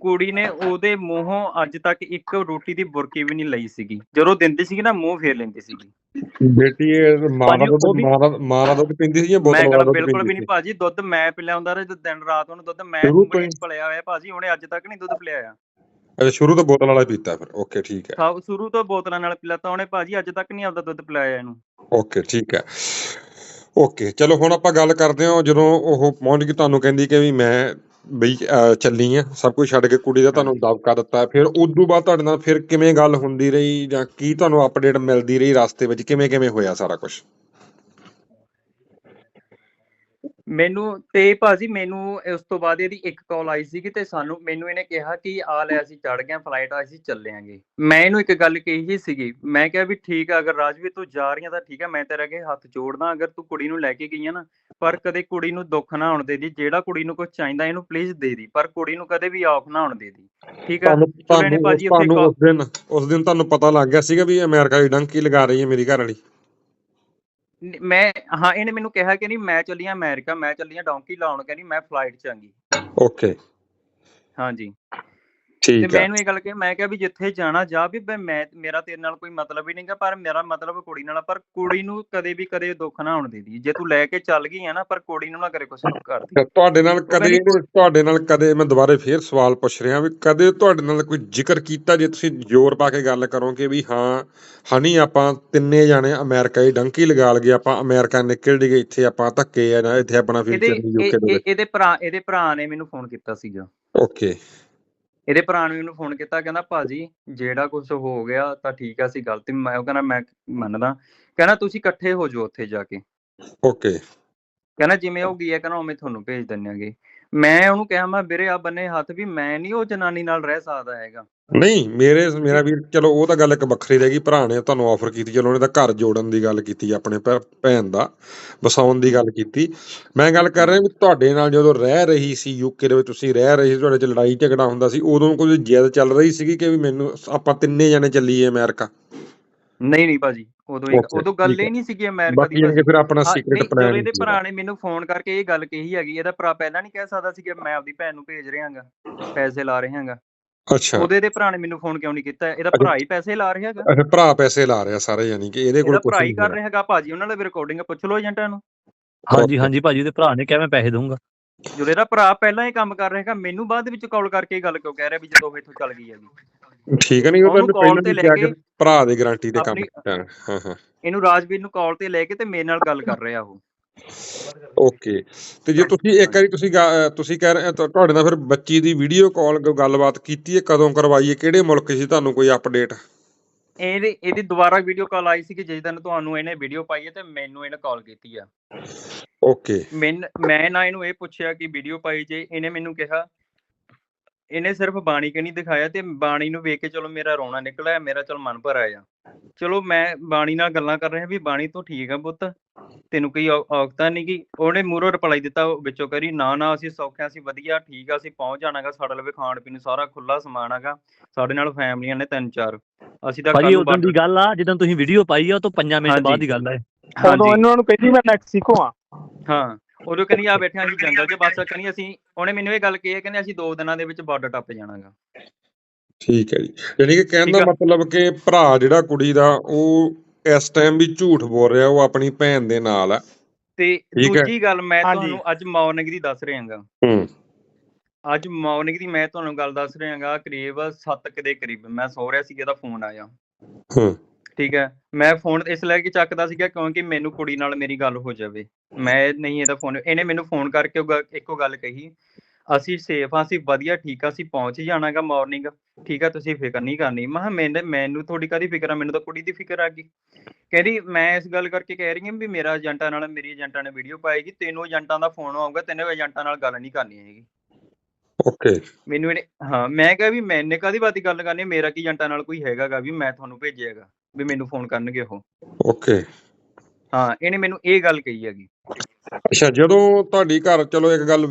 C: ਕੁੜੀ ਨੇ ਉਹਦੇ ਮੂੰਹੋਂ ਅੱਜ ਤੱਕ ਇੱਕ ਰੋਟੀ ਦੀ ਬੁਰਕੀ ਵੀ ਨਹੀਂ ਲਈ ਸੀਗੀ। ਜਦੋਂ ਦਿੰਦੀ ਸੀਗੀ ਨਾ ਮੂੰਹ ਫੇਰ ਲੈਂਦੀ ਸੀਗੀ।
B: ਬੇਟੀ ਇਹ ਮਾਂ ਦਾ
E: ਭਾਜੀ,
B: ਦੁੱਧ
E: ਉਹ ਵੀ-
B: ਮਾਂ ਦਾ ਮਾਂ ਦਾ ਦੁੱਧ ਪੀਂਦੀ ਸੀ ਜਾਂ ਬੋਤਲ ਵਾਲਾ ਦੁੱਧ
C: ਬਿਲਕੁਲ ਵੀ ਨਹੀਂ ਭਾਜੀ ਦੁੱਧ ਮੈਂ ਪਿਲਾਉਂਦਾ ਰਿਹਾ ਦਿਨ ਰਾਤ ਉਹਨੂੰ ਦੁੱਧ ਮੈਂ ਪਲਿਆ ਹੋਇਆ ਭਾਜੀ ਉਹਨੇ ਅੱਜ ਤੱਕ ਨਹੀਂ ਦੁੱਧ ਪਿਲਾਇਆ।
B: ਅੱਛਾ ਸ਼ੁਰੂ ਤੋਂ ਬੋਤਲ ਵਾਲਾ ਪੀਤਾ ਫਿਰ। ਓਕੇ ਠੀਕ ਹੈ।
C: ਸਭ ਸ਼ੁਰੂ ਤੋਂ ਬੋਤਲਾਂ ਨਾਲ ਪਿਲਾਤਾ ਉਹਨੇ ਭਾਜੀ ਅੱਜ ਤੱਕ ਨਹੀਂ ਆਪਦਾ ਦੁੱਧ ਪਿਲਾਇਆ ਇਹਨੂੰ।
B: ਓਕੇ ਠੀਕ ਹੈ। ਓਕੇ ਚਲੋ ਹੁਣ ਆਪਾਂ ਗੱਲ ਕਰਦੇ ਹਾਂ ਜਦੋਂ ਉਹ ਪਹੁੰਚ ਗਈ ਤੁਹਾਨੂੰ ਕਹਿੰਦੀ ਕਿ ਵੀ ਮੈਂ ਬਈ ਚੱਲੀ ਆ ਸਭ ਕੁਝ ਛੱਡ ਕੇ ਕੁੜੀ ਦਾ ਤੁਹਾਨੂੰ ਦਬਕਾ ਦਿੱਤਾ। ਫਿਰ ਉਦੋਂ ਬਾਅਦ ਤੁਹਾਡੇ ਨਾਲ ਫਿਰ ਕਿਵੇਂ ਗੱਲ ਹੁੰਦੀ ਰਹੀ ਜਾਂ ਕੀ ਤੁਹਾਨੂੰ ਅਪਡੇਟ ਮਿਲਦੀ ਰਹੀ ਰਸਤੇ ਵਿੱਚ? ਕਿਵੇਂ ਕਿਵੇਂ ਹੋਇਆ ਸਾਰਾ ਕੁਝ
C: ਮੈਨੂੰ ਤੇ ਭਾਜੀ ਮੈਨੂੰ ਉਸ ਤੋਂ ਬਾਅਦ ਇਹਦੀ ਇੱਕ ਕਾਲ ਆਈ ਸੀਗੀ ਤੇ ਸਾਨੂੰ ਮੈਨੂੰ ਇਹਨੇ ਕਿਹਾ ਕਿ ਆ ਲੈ ਅਸੀਂ ਚੜ ਗਏ ਫਲਾਈਟ ਅਸੀਂ ਚੱਲੇ ਆਂਗੇ ਮੈਂ ਇਹਨੂੰ ਇੱਕ ਗੱਲ ਕਹੀ ਹੀ ਸੀਗੀ ਮੈਂ ਕਿਹਾ ਵੀ ਠੀਕ ਆ ਅਗਰ ਰਾਜਵੀਰ ਤੂੰ ਜਾ ਰਹੀ ਆ ਤਾਂ ਠੀਕ ਆ ਮੈਂ ਤੇਰੇ ਅੱਗੇ ਹੱਥ ਜੋੜਦਾ ਅਗਰ ਤੂੰ ਕੁੜੀ ਨੂੰ ਲੈ ਕੇ ਗਈ ਆ ਨਾ ਪਰ ਕਦੇ ਕੁੜੀ ਨੂੰ ਦੁੱਖ ਨਾ ਹੋਣ ਦੇ ਦੀ ਜਿਹੜਾ ਕੁੜੀ ਨੂੰ ਕੁਝ ਚਾਹੀਦਾ ਇਹਨੂੰ ਪਲੀਜ਼ ਦੇ ਦੀ ਪਰ ਕੁੜੀ ਨੂੰ ਕਦੇ ਵੀ ਆਫ ਨਾ ਹੋਣ ਦੇ ਦੀ ਠੀਕ ਆ?
B: ਤੁਹਾਨੂੰ
C: ਭਾਜੀ
B: ਉਸ ਦਿਨ ਉਸ ਦਿਨ ਤੁਹਾਨੂੰ ਪਤਾ ਲੱਗ ਗਿਆ ਸੀਗਾ ਵੀ ਅਮਰੀਕਾ ਦੀ ਡੰਕੀ ਲਗਾ ਰਹੀ ਹੈ ਮੇਰੀ ਘਰ ਵਾਲੀ।
C: ਮੈਂ ਹਾਂ ਇਹਨੇ ਮੈਨੂੰ ਕਿਹਾ ਕਿ ਨਹੀਂ ਮੈਂ ਚੱਲੀ ਆਂ ਅਮਰੀਕਾ ਮੈਂ ਚੱਲੀ ਆਂ ਡੌਂਕੀ ਲਾਉਣ ਕਹਿੰਦੀ ਮੈਂ ਫਲਾਈਟ 'ਚ ਆਂਗੀ
B: ਓਕੇ
C: ਹਾਂਜੀ। ਤੇ
B: ਠੀਕ
C: ਮੈਂ
B: ਹੈ
C: ਇਹਨੂੰ ਇਹ ਗੱਲ ਕਿ ਮੈਂ ਕਿਹਾ ਵੀ ਜਿੱਥੇ ਜਾਣਾ ਜਾ ਵੀ ਮੈਂ ਮੈਂ- ਮੇਰਾ ਤੇਰੇ ਨਾਲ ਕੋਈ ਮਤਲਬ ਹੀ ਨਹੀਂਗਾ ਪਰ ਮੇਰਾ ਮਤਲਬ ਕੁੜੀ ਨਾਲ ਆ, ਪਰ ਕੁੜੀ ਨੂੰ ਕਦੇ ਵੀ ਕਦੇ ਦੁੱਖ ਨਾ ਹੋਣ ਦੇ ਦੀ ਜੇ ਤੂੰ ਲੈ ਕੇ ਚੱਲ ਗਈ ਆ ਨਾ ਪਰ ਕੁੜੀ ਨੂੰ ਨਾ ਕਰੇ ਕੁਛ ਕਰਦੀ
B: ਤੇ ਤੁਹਾਡੇ ਨਾਲ ਕਦੇ ਤੁਹਾਡੇ ਨਾਲ ਕਦੇ ਮੈਂ ਦੁਬਾਰੇ ਫੇਰ ਸਵਾਲ ਪੁੱਛ ਰਿਹਾ ਵੀ ਕਦੇ ਤੁਹਾਡੇ ਨਾਲ ਕੋਈ ਜ਼ਿਕਰ ਕੀਤਾ ਜੇ ਤੁਸੀਂ ਜ਼ੋਰ ਪਾ ਕੇ ਗੱਲ ਕਰੋ ਕਿ ਵੀ ਹਾਂ ਹਨੀ ਆਪਾਂ ਤਿੰਨੇ ਜਾਣੇ ਅਮਰੀਕਾ ਦੀ ਡੰਕੀ ਲਗਾ ਲਗੇ ਆਪਾਂ ਅਮਰੀਕਾ ਨਿਕਲ ਗਏ ਇੱਥੇ ਆਪਾਂ ਧੱਕੇ ਆ ਨਾ ਇੱਥੇ ਆਪਣਾ
C: ਇਹਦੇ
B: ਫਿਊਚਰ ਯੂਕੇ
C: ਇਹ-
B: ਦੇ
C: ਇਹ-
B: ਵਿੱਚ।
C: ਇਹਦੇ ਭਰਾ ਇਹਦੇ ਭਰਾ ਨੇ ਮੈਨੂੰ ਫੋਨ ਕੀਤਾ ਸੀਗਾ।
B: ਓਕੇ
C: ਇਹਦੇ ਭਰਾ ਨੇ ਫੋਨ ਕੀਤਾ ਕਹਿੰਦਾ ਭਾਜੀ ਜਿਹੜਾ ਕੁਝ ਹੋ ਗਿਆ ਤਾਂ ਠੀਕ ਆ ਸੀ ਗਲਤੀ ਮੈਂ ਉਹ ਕਹਿੰਦਾ ਮੈਂ ਮੰਨਦਾ। ਕਹਿੰਦਾ ਤੁਸੀਂ ਇਕੱਠੇ ਹੋ ਜਾਓ ਉੱਥੇ ਜਾ ਕੇ।
B: ਓਕੇ।
C: ਕਹਿੰਦਾ ਜਿਵੇਂ ਉਹ ਗਈ ਹੈ ਕਹਿੰਦਾ ਉਵੇਂ ਤੁਹਾਨੂੰ ਭੇਜ ਦਿੰਨੇਗੇ ਮੈਂ ਉਹਨੂੰ ਕਿਹਾ, ਮੈਂ ਵੀਰੇ ਆ ਬੰਨੇ ਹੱਥ ਵੀ ਮੈਂ ਨਹੀਂ ਉਹ ਜਨਾਨੀ ਨਾਲ ਰਹਿ ਸਕਦਾ ਹੈਗਾ।
B: ਨਹੀਂ, ਮੇਰੇ, ਮੇਰਾ ਵੀਰ, ਚਲੋ ਉਹ ਤਾਂ ਗੱਲ ਇੱਕ ਵੱਖਰੀ ਰਹਿ ਗਈ, ਭਰਾ ਨੇ ਤੁਹਾਨੂੰ ਆਫਰ ਕੀਤੀ, ਚਲੋ ਉਹਨੇ ਤਾਂ ਘਰ ਜੋੜਨ ਦੀ ਗੱਲ ਕੀਤੀ, ਆਪਣੇ ਭੈਣ ਦਾ, ਵਸਾਉਣ ਦੀ ਗੱਲ ਕੀਤੀ। ਮੈਂ ਗੱਲ ਕਰ ਰਿਹਾ ਵੀ ਤੁਹਾਡੇ ਨਾਲ ਜਦੋਂ ਰਹਿ ਰਹੀ ਸੀ ਯੂਕੇ ਦੇ ਵਿੱਚ ਤੁਸੀਂ ਰਹਿ ਰਹੇ ਸੀ, ਤੁਹਾਡੇ ਚ ਲੜਾਈ ਝਗੜਾ ਹੁੰਦਾ ਸੀ, ਉਦੋਂ ਕੋਈ ਜਿੱਦ ਚੱਲ ਰਹੀ ਸੀਗੀ ਕਿ ਵੀ ਮੈਨੂੰ, ਆਪਾਂ ਤਿੰਨੇ ਜਣੇ ਚੱਲੀਏ ਅਮਰੀਕਾ?
C: ਨਹੀਂ ਨਹੀਂ ਭਾਜੀ ਉਦੋਂ ਹੀ
B: Okay,
C: ਉਦੋਂ ਗੱਲ
B: ਠੀਕ ਹੈ।
C: ਹੀ ਨਹੀਂ ਸੀਗੀ ਅਮਰੀਕਾ
B: ਬਾਕੀ
C: ਦੀ
B: ਜਾਣੀ ਕਿ ਫਿਰ ਆਪਣਾ
C: ਹਾਂ,
B: ਸੀਕ੍ਰੀਟ
C: ਨਹੀਂ,
B: ਪਲਾਨ
C: ਜਦੋਂ ਇਹਦੇ ਭਰਾ ਨੇ ਮੈਨੂੰ ਫੋਨ ਕਰਕੇ ਇਹ ਗੱਲ ਕਹੀ ਹੈਗੀ ਇਹਦਾ ਭਰਾ ਪਹਿਲਾਂ ਨਹੀਂ ਕਹਿ ਸਕਦਾ ਸੀ ਕਿ ਮੈਂ ਆਪਦੀ ਭੈਣ ਨੂੰ ਭੇਜ ਰਿਹਾਗਾ ਪੈਸੇ ਲਾ ਰਿਹਾਗਾ
B: ਅੱਛਾ।
C: ਉਹਦੇ ਦੇ ਭਰਾ ਨੇ ਮੈਨੂੰ ਫੋਨ ਕਿਉਂ ਨਹੀਂ ਕੀਤਾ? ਇਹਦਾ। ਭਰਾ ਹੀ ਪੈਸੇ ਲਾ ਰਿਹਾ ਹੈਗਾ।
B: ਅੱਛਾ ਭਰਾ ਪੈਸੇ ਲਾ ਰਿਹਾ ਸਾਰੇ ਯਾਨੀ ਕਿ ਇਹਦੇ ਕੋਲ
C: ਇਹਦਾ
B: ਕੁਝ
C: ਭਰਾ ਹੀ
B: ਨਹੀਂ
C: ਕਰ
B: ਹੈ
C: ਰਿਹਾ ਹੈਗਾ ਭਾਜੀ ਉਹਨਾਂ ਨਾਲ ਵੀ ਰਿਕਾਰਡਿੰਗ ਪੁੱਛ ਲਓ ਏਜੰਟਾਂ ਨੂੰ।
E: ਹਾਂਜੀ. ਹਾਂਜੀ ਭਾਜੀ ਉਹਦੇ ਭਰਾ ਨੇ ਕਿਹਾ ਮੈਂ ਪੈਸੇ ਦਊਂਗਾ।
C: ਜਦੋਂ ਇਹਦਾ ਭਰਾ ਪਹਿਲਾਂ ਹੀ ਕੰਮ ਕਰ ਰਿਹਾ ਹੈਗਾ ਮੈਨੂੰ ਬਾਅਦ ਵਿੱਚ ਕਾਲ ਕਰਕੇ ਇਹ ਗੱਲ ਕਿਉਂ ਕਹਿ ਰਿਹਾ ਵੀ ਜਦੋਂ ਉਹ ਇੱਥੋਂ ਚੱਲ ਗਈ ਹੈਗੀ।
B: ਠੀਕ ਹੈ ਨਹੀਂ ਉਹ ਤਾਂ ਪਹਿਲਾਂ
C: ਤੇ ਲੈ ਕੇ
B: ਭਰਾ ਦੀ ਗਾਰੰਟੀ ਤੇ ਕੰਮ ਹੈ। ਹਾਂ।
C: ਇਹਨੂੰ ਰਾਜਵੀਰ ਨੂੰ ਕਾਲ ਤੇ ਲੈ ਕੇ ਤੇ ਮੇਰੇ ਨਾਲ ਗੱਲ ਕਰ ਰਿਹਾ ਉਹ।
B: ਓਕੇ। ਤੇ ਜੇ ਤੁਸੀਂ ਇੱਕ ਵਾਰੀ ਤੁਸੀਂ ਤੁਸੀਂ ਕਹਿ ਰਹੇ ਤੁਹਾ- ਤੁਹਾਡੇ ਨਾਲ ਫਿਰ ਬੱਚੀ ਦੀ ਵੀਡੀਓ ਕਾਲ ਗੱਲਬਾਤ ਕੀਤੀ ਹੈ ਕਦੋਂ ਕਰਵਾਈ ਹੈ ਕਿਹੜੇ ਮੁਲਕ 'ਚ ਸੀ ਤੁਹਾਨੂੰ ਕੋਈ ਅਪਡੇਟ
C: ਇਹਦੀ ਇਹਦੀ ਦੁਬਾਰਾ ਵੀਡੀਓ ਕਾਲ ਆਈ ਸੀ ਕਿ ਜਿਸ ਦਿਨ ਤੁਹਾਨੂੰ ਇਹਨੇ ਵੀਡੀਓ ਪਾਈ ਹੈ ਤੇ ਮੈਨੂੰ ਇਹਨੇ ਕਾਲ ਕੀਤੀ ਆ।
B: ਓਕੇ
C: ਮੈਂ ਮੈਂ ਨਾ ਇਹਨੂੰ ਇਹ ਪੁੱਛਿਆ ਕਿ ਵੀਡੀਓ ਪਾਈ ਜੇ ਇਹਨੇ ਮੈਨੂੰ ਕਿਹਾ ਇਹਨੇ ਸਿਰਫ ਬਾਣੀ ਕਿ ਨਹੀਂ ਦਿਖਾਇਆ ਤੇ ਬਾਣੀ ਨੂੰ ਵੇਖ ਕੇ ਚਲੋ ਮੇਰਾ ਰੋਣਾ ਨਿਕਲਿਆ ਮੇਰਾ ਚਲ ਮਨ ਭਰ ਆਇਆ। ਚਲੋ ਮੈਂ ਬਾਣੀ ਨਾਲ ਗੱਲਾਂ ਕਰ ਰਿਹਾ ਵੀ ਬਾਣੀ ਤੋਂ ਠੀਕ ਆ ਪੁੱਤ ਤੈਨੂੰ ਕੋਈ ਔਕਤਾਂ ਨਹੀਂ ਕਿ ਉਹਨੇ ਮੂਹਰੋਂ ਰਿਪਲਾਈ ਦਿੱਤਾ ਵਿੱਚੋਂ ਕਰੀ ਨਾ ਨਾ ਅਸੀਂ ਸੌਖਿਆ ਅਸੀਂ ਵਧੀਆ ਠੀਕ ਆ ਅਸੀਂ ਪਹੁੰਚ ਜਾਣਾਗਾ ਸਾਡੇ ਲਵੇ ਖਾਣ ਪੀਣ ਨੂੰ ਸਾਰਾ ਖੁੱਲਾ ਸਮਾਨ ਹੈਗਾ ਸਾਡੇ ਨਾਲ ਫੈਮਲੀਆਂ ਨੇ ਤਿੰਨ ਚਾਰ। ਅਸੀਂ ਤਾਂ
E: ਭਾਜੀ
C: ਕੱਲ੍ਹ ਨੂੰ
E: ਉਦੋਂ ਦੀ ਗੱਲ ਆ ਜਦੋਂ ਤੁਸੀਂ ਵੀਡੀਓ ਪਾਈ ਆ ਉਹ ਤੋਂ 5 ਮਿੰਟ। ਬਾਅਦ ਦੀ ਗੱਲ ਆ
C: ਹਾਂਜੀ।
D: ਇਹਨਾਂ ਨੂੰ ਕਹਿੰਦੀ ਮੈਂ ਮੈਕਸੀਕੋ ਆ।
C: ਹਾਂ ਉਦੋਂ ਕਹਿੰਦੀ ਆ ਬੈਠੇ ਅਸੀਂ ਜੰਗਲ 'ਚ ਬਸ ਕਹਿੰਦੀ ਅਸੀਂ ਉਹਨੇ ਮੈਨੂੰ ਇਹ ਗੱਲ ਕਹੀ ਹੈ ਕਹਿੰਦੇ ਅਸੀਂ ਦੋ ਦਿਨਾਂ ਦੇ ਵਿੱਚ ਬਾਰਡਰ ਟੱਪ ਜਾਣਾਗਾ।
B: ਠੀਕ ਹੈ ਜੀ। ਯਾਨੀ ਕਿ ਕਹਿਣ ਦਾ
C: ਠੀਕ ਆ।
B: ਮਤਲਬ ਕਿ ਭਰਾ ਜਿਹੜਾ ਕੁੜੀ ਦਾ ਉਹ ਇਸ ਟਾਈਮ ਵੀ ਝੂਠ ਬੋਲ ਰਿਹਾ ਉਹ ਆਪਣੀ ਭੈਣ ਦੇ ਨਾਲ ਹੈ
C: ਤੇ
B: ਠੀਕ ਹੈ।
C: ਦੂਜੀ ਗੱਲ ਮੈਂ
D: ਹਾਂਜੀ।
C: ਤੁਹਾਨੂੰ ਅੱਜ ਮਾਰਨਿੰਗ ਦੀ ਦੱਸ ਰਿਹਾਗਾ।
B: ਹੂੰ।
C: ਅੱਜ ਮਾਰਨਿੰਗ ਦੀ ਮੈਂ ਤੁਹਾਨੂੰ ਗੱਲ ਦੱਸ ਰਿਹਾਗਾ ਕਰੀਬ 7 ਦੇ ਕਰੀਬ ਮੈਂ ਸੋ ਰਿਹਾ ਸੀ ਇਹਦਾ ਫੋਨ ਆਇਆ।
B: ਹੂੰ।
C: ਠੀਕ ਹੈ। ਮੈਂ ਫੋਨ ਇਸ ਲਈ ਕਿ ਚੱਕਦਾ ਸੀਗਾ ਕਿਉਂਕਿ ਮੈਨੂੰ ਕੁੜੀ ਨਾਲ ਮੇਰੀ ਗੱਲ ਹੋ ਜਾਵੇ। ਮੈਂ ਨਹੀਂ ਇਹਦਾ ਫੋਨ ਇਹਨੇ ਮੈਨੂੰ ਫੋਨ ਕਰਕੇ ਇੱਕੋ ਗੱਲ ਕਹੀ ਅਸੀਂ ਸੇਫ ਆ ਅਸੀਂ ਵਧੀਆ ਠੀਕ ਆ ਅਸੀਂ ਪਹੁੰਚ ਜਾਣਾਗਾ ਮਾਰਨਿੰਗ ਠੀਕ ਆ ਤੁਸੀਂ ਫਿਕਰ ਨਹੀਂ ਕਰਨੀ। ਮੈਂ ਮੈਨੂੰ ਮੈਨੂੰ ਥੋੜੀ ਕਾਦੀ ਫਿਕਰ ਆ? ਮੈਨੂੰ ਤਾਂ ਕੁੜੀ ਦੀ ਫਿਕਰ ਆ ਗਈ। ਕਹਿੰਦੀ ਮੈਂ ਇਸ ਗੱਲ ਕਰਕੇ ਕਹਿ ਰਹੀ ਹਾਂ ਵੀ ਮੇਰਾ ਏਜੰਟਾਂ ਨਾਲ ਮੇਰੀ ਏਜੰਟਾਂ ਨੇ ਵੀਡੀਓ ਪਾਏਗੀ ਤੈਨੂੰ ਏਜੰਟਾਂ ਦਾ ਫੋਨ ਆਊਗਾ ਤੈਨੂੰ ਏਜੰਟਾਂ ਨਾਲ ਗੱਲ ਨਹੀਂ ਕਰਨੀ ਹੈਗੀ।
B: ਓਕੇ
C: ਮੈਨੂੰ ਹਾਂ ਮੈਂ ਕਿਹਾ ਵੀ ਮੈਨੇ ਕਾਦੀ ਬਾਤੀ ਗੱਲ ਕਰਨੀ? ਮੇਰਾ ਕੀ ਏਜੰਟਾਂ ਨਾਲ ਕੋਈ ਹੈਗਾਗਾ ਵੀ ਮੈਂ ਤੁਹਾਨੂੰ ਭੇਜਿਆਗਾ ਵੀ ਮੈਨੂੰ ਫੋਨ ਕਰਨਗੇ ਉਹ।
B: ਓਕੇ
C: ਹਾਂ ਇਹਨੇ ਮੈਨੂੰ ਇਹ ਗੱਲ ਕਹੀ ਹੈਗੀ।
B: ਅੱਛਾ ਜਦੋਂ ਤੁਹਾਡੀ ਘਰ ਚਲੋ ਇੱਕ ਗੱਲ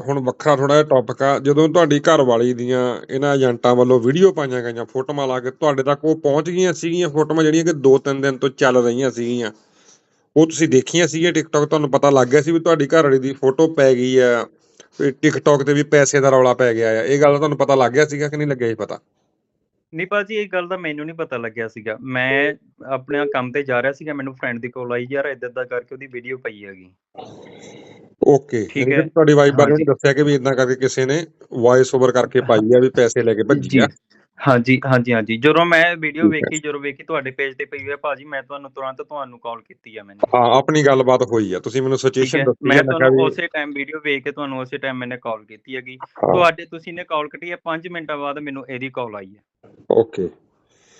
B: ਹੁਣ ਵੱਖਰਾ ਥੋੜਾ ਜਿਹਾ ਟੌਪਿਕ ਆ। ਜਦੋਂ ਤੁਹਾਡੀ ਘਰ ਵਾਲੀ ਦੀਆਂ ਇਹਨਾਂ ਏਜੰਟਾਂ ਵੱਲੋਂ ਵੀਡੀਓ ਪਾਈਆਂ ਗਈਆਂ ਫੋਟੋਆਂ ਲਾ ਕੇ ਤੁਹਾਡੇ ਤੱਕ ਉਹ ਪਹੁੰਚ ਗਈਆਂ ਸੀਗੀਆਂ ਫੋਟੋਆਂ ਜਿਹੜੀਆਂ ਕਿ ਦੋ ਤਿੰਨ ਦਿਨ ਤੋਂ ਚੱਲ ਰਹੀਆਂ ਸੀਗੀਆਂ? ਉਹ ਤੁਸੀਂ ਦੇਖੀਆਂ ਸੀਗੀਆਂ ਟਿਕਟੌਕ ਤੁਹਾਨੂੰ ਪਤਾ ਲੱਗ ਗਿਆ ਸੀ ਵੀ ਤੁਹਾਡੀ ਘਰ ਵਾਲੀ ਦੀ ਫੋਟੋ ਪੈ ਗਈ ਆ ਵੀ ਟਿਕਟੌਕ ਤੇ ਵੀ ਪੈਸੇ ਦਾ ਰੌਲਾ ਪੈ ਗਿਆ ਆ। ਇਹ ਗੱਲ ਤੁਹਾਨੂੰ ਪਤਾ ਲੱਗ ਗਿਆ ਸੀਗਾ ਕਿ ਨਹੀਂ ਲੱਗਿਆ ਸੀ ਪਤਾ?
C: ਨਹੀਂ ਭਾਜੀ ਇਹ ਗੱਲ ਦਾ ਮੈਨੂੰ ਨਹੀਂ ਪਤਾ ਲੱਗਿਆ ਸੀਗਾ। ਮੈਂ ਆਪਣੇ ਕੰਮ ਤੇ ਜਾ ਰਿਹਾ ਸੀਗਾ ਮੈਨੂੰ ਫਰੈਂਡ ਦੀ ਕਾਲ ਆਈ ਯਾਰ ਇਦਾਂ ਦਾ ਕਰਕੇ ਉਹਦੀ ਵੀਡੀਓ ਪਈ ਹੈਗੀ।
B: ਓਕੇ
C: ਠੀਕ ਹੈ।
B: ਤੁਹਾਡੀ ਵਾਈਫ ਬਾਰੇ ਦੱਸਿਆ ਕਿ ਵੀ ਇਦਾਂ ਕਰਕੇ ਕਿਸੇ ਨੇ ਵੌਇਸ ਓਵਰ ਕਰਕੇ ਪਾਈ ਆ ਵੀ ਪੈਸੇ ਲੈ ਕੇ ਭੱਜੀ ਆ।
C: ਹਾਂਜੀ ਹਾਂਜੀ ਹਾਂਜੀ। ਜਦੋਂ ਮੈਂ ਵੀਡੀਓ
B: ਠੀਕ ਹੈ।
C: ਵੇਖੀ ਜਦੋਂ ਵੇਖੀ ਤੁਹਾਡੇ ਪੇਜ ਤੇ ਪਈ ਹੋਈ ਹੈ ਭਾਜੀ ਮੈਂ ਤੁਹਾਨੂੰ ਤੁਰੰਤ ਤੁਹਾਨੂੰ ਕਾਲ ਕੀਤੀ ਆ ਮੈਨੇ।
B: ਹਾਂ ਆਪਣੀ ਗੱਲਬਾਤ ਹੋਈ ਆ। ਤੁਸੀਂ ਮੈਨੂੰ
C: ਠੀਕ ਹੈ।
B: ਸਿਚੁਏਸ਼ਨ ਦੱਸੀ
C: ਮੈਂ
B: ਆ ਮੈਂ ਕਿਹਾ
C: ਤੁਹਾਨੂੰ
B: ਵੀ
C: ਉਸੇ ਟਾਈਮ ਵੀਡੀਓ ਵੇਖ ਕੇ ਤੁਹਾਨੂੰ ਉਸੇ ਟਾਈਮ ਮੈਨੇ ਕਾਲ ਕੀਤੀ ਹੈਗੀ।
B: ਹਾਂ,
C: ਤੁਹਾਡੇ ਤੁਸੀਂ ਨੇ ਕਾਲ ਕੱਟੀ ਹੈ 5 ਮਿੰਟਾਂ ਬਾਅਦ ਮੈਨੂੰ ਇਹਦੀ ਕਾਲ ਆਈ ਹੈ
B: ਓਕੇ।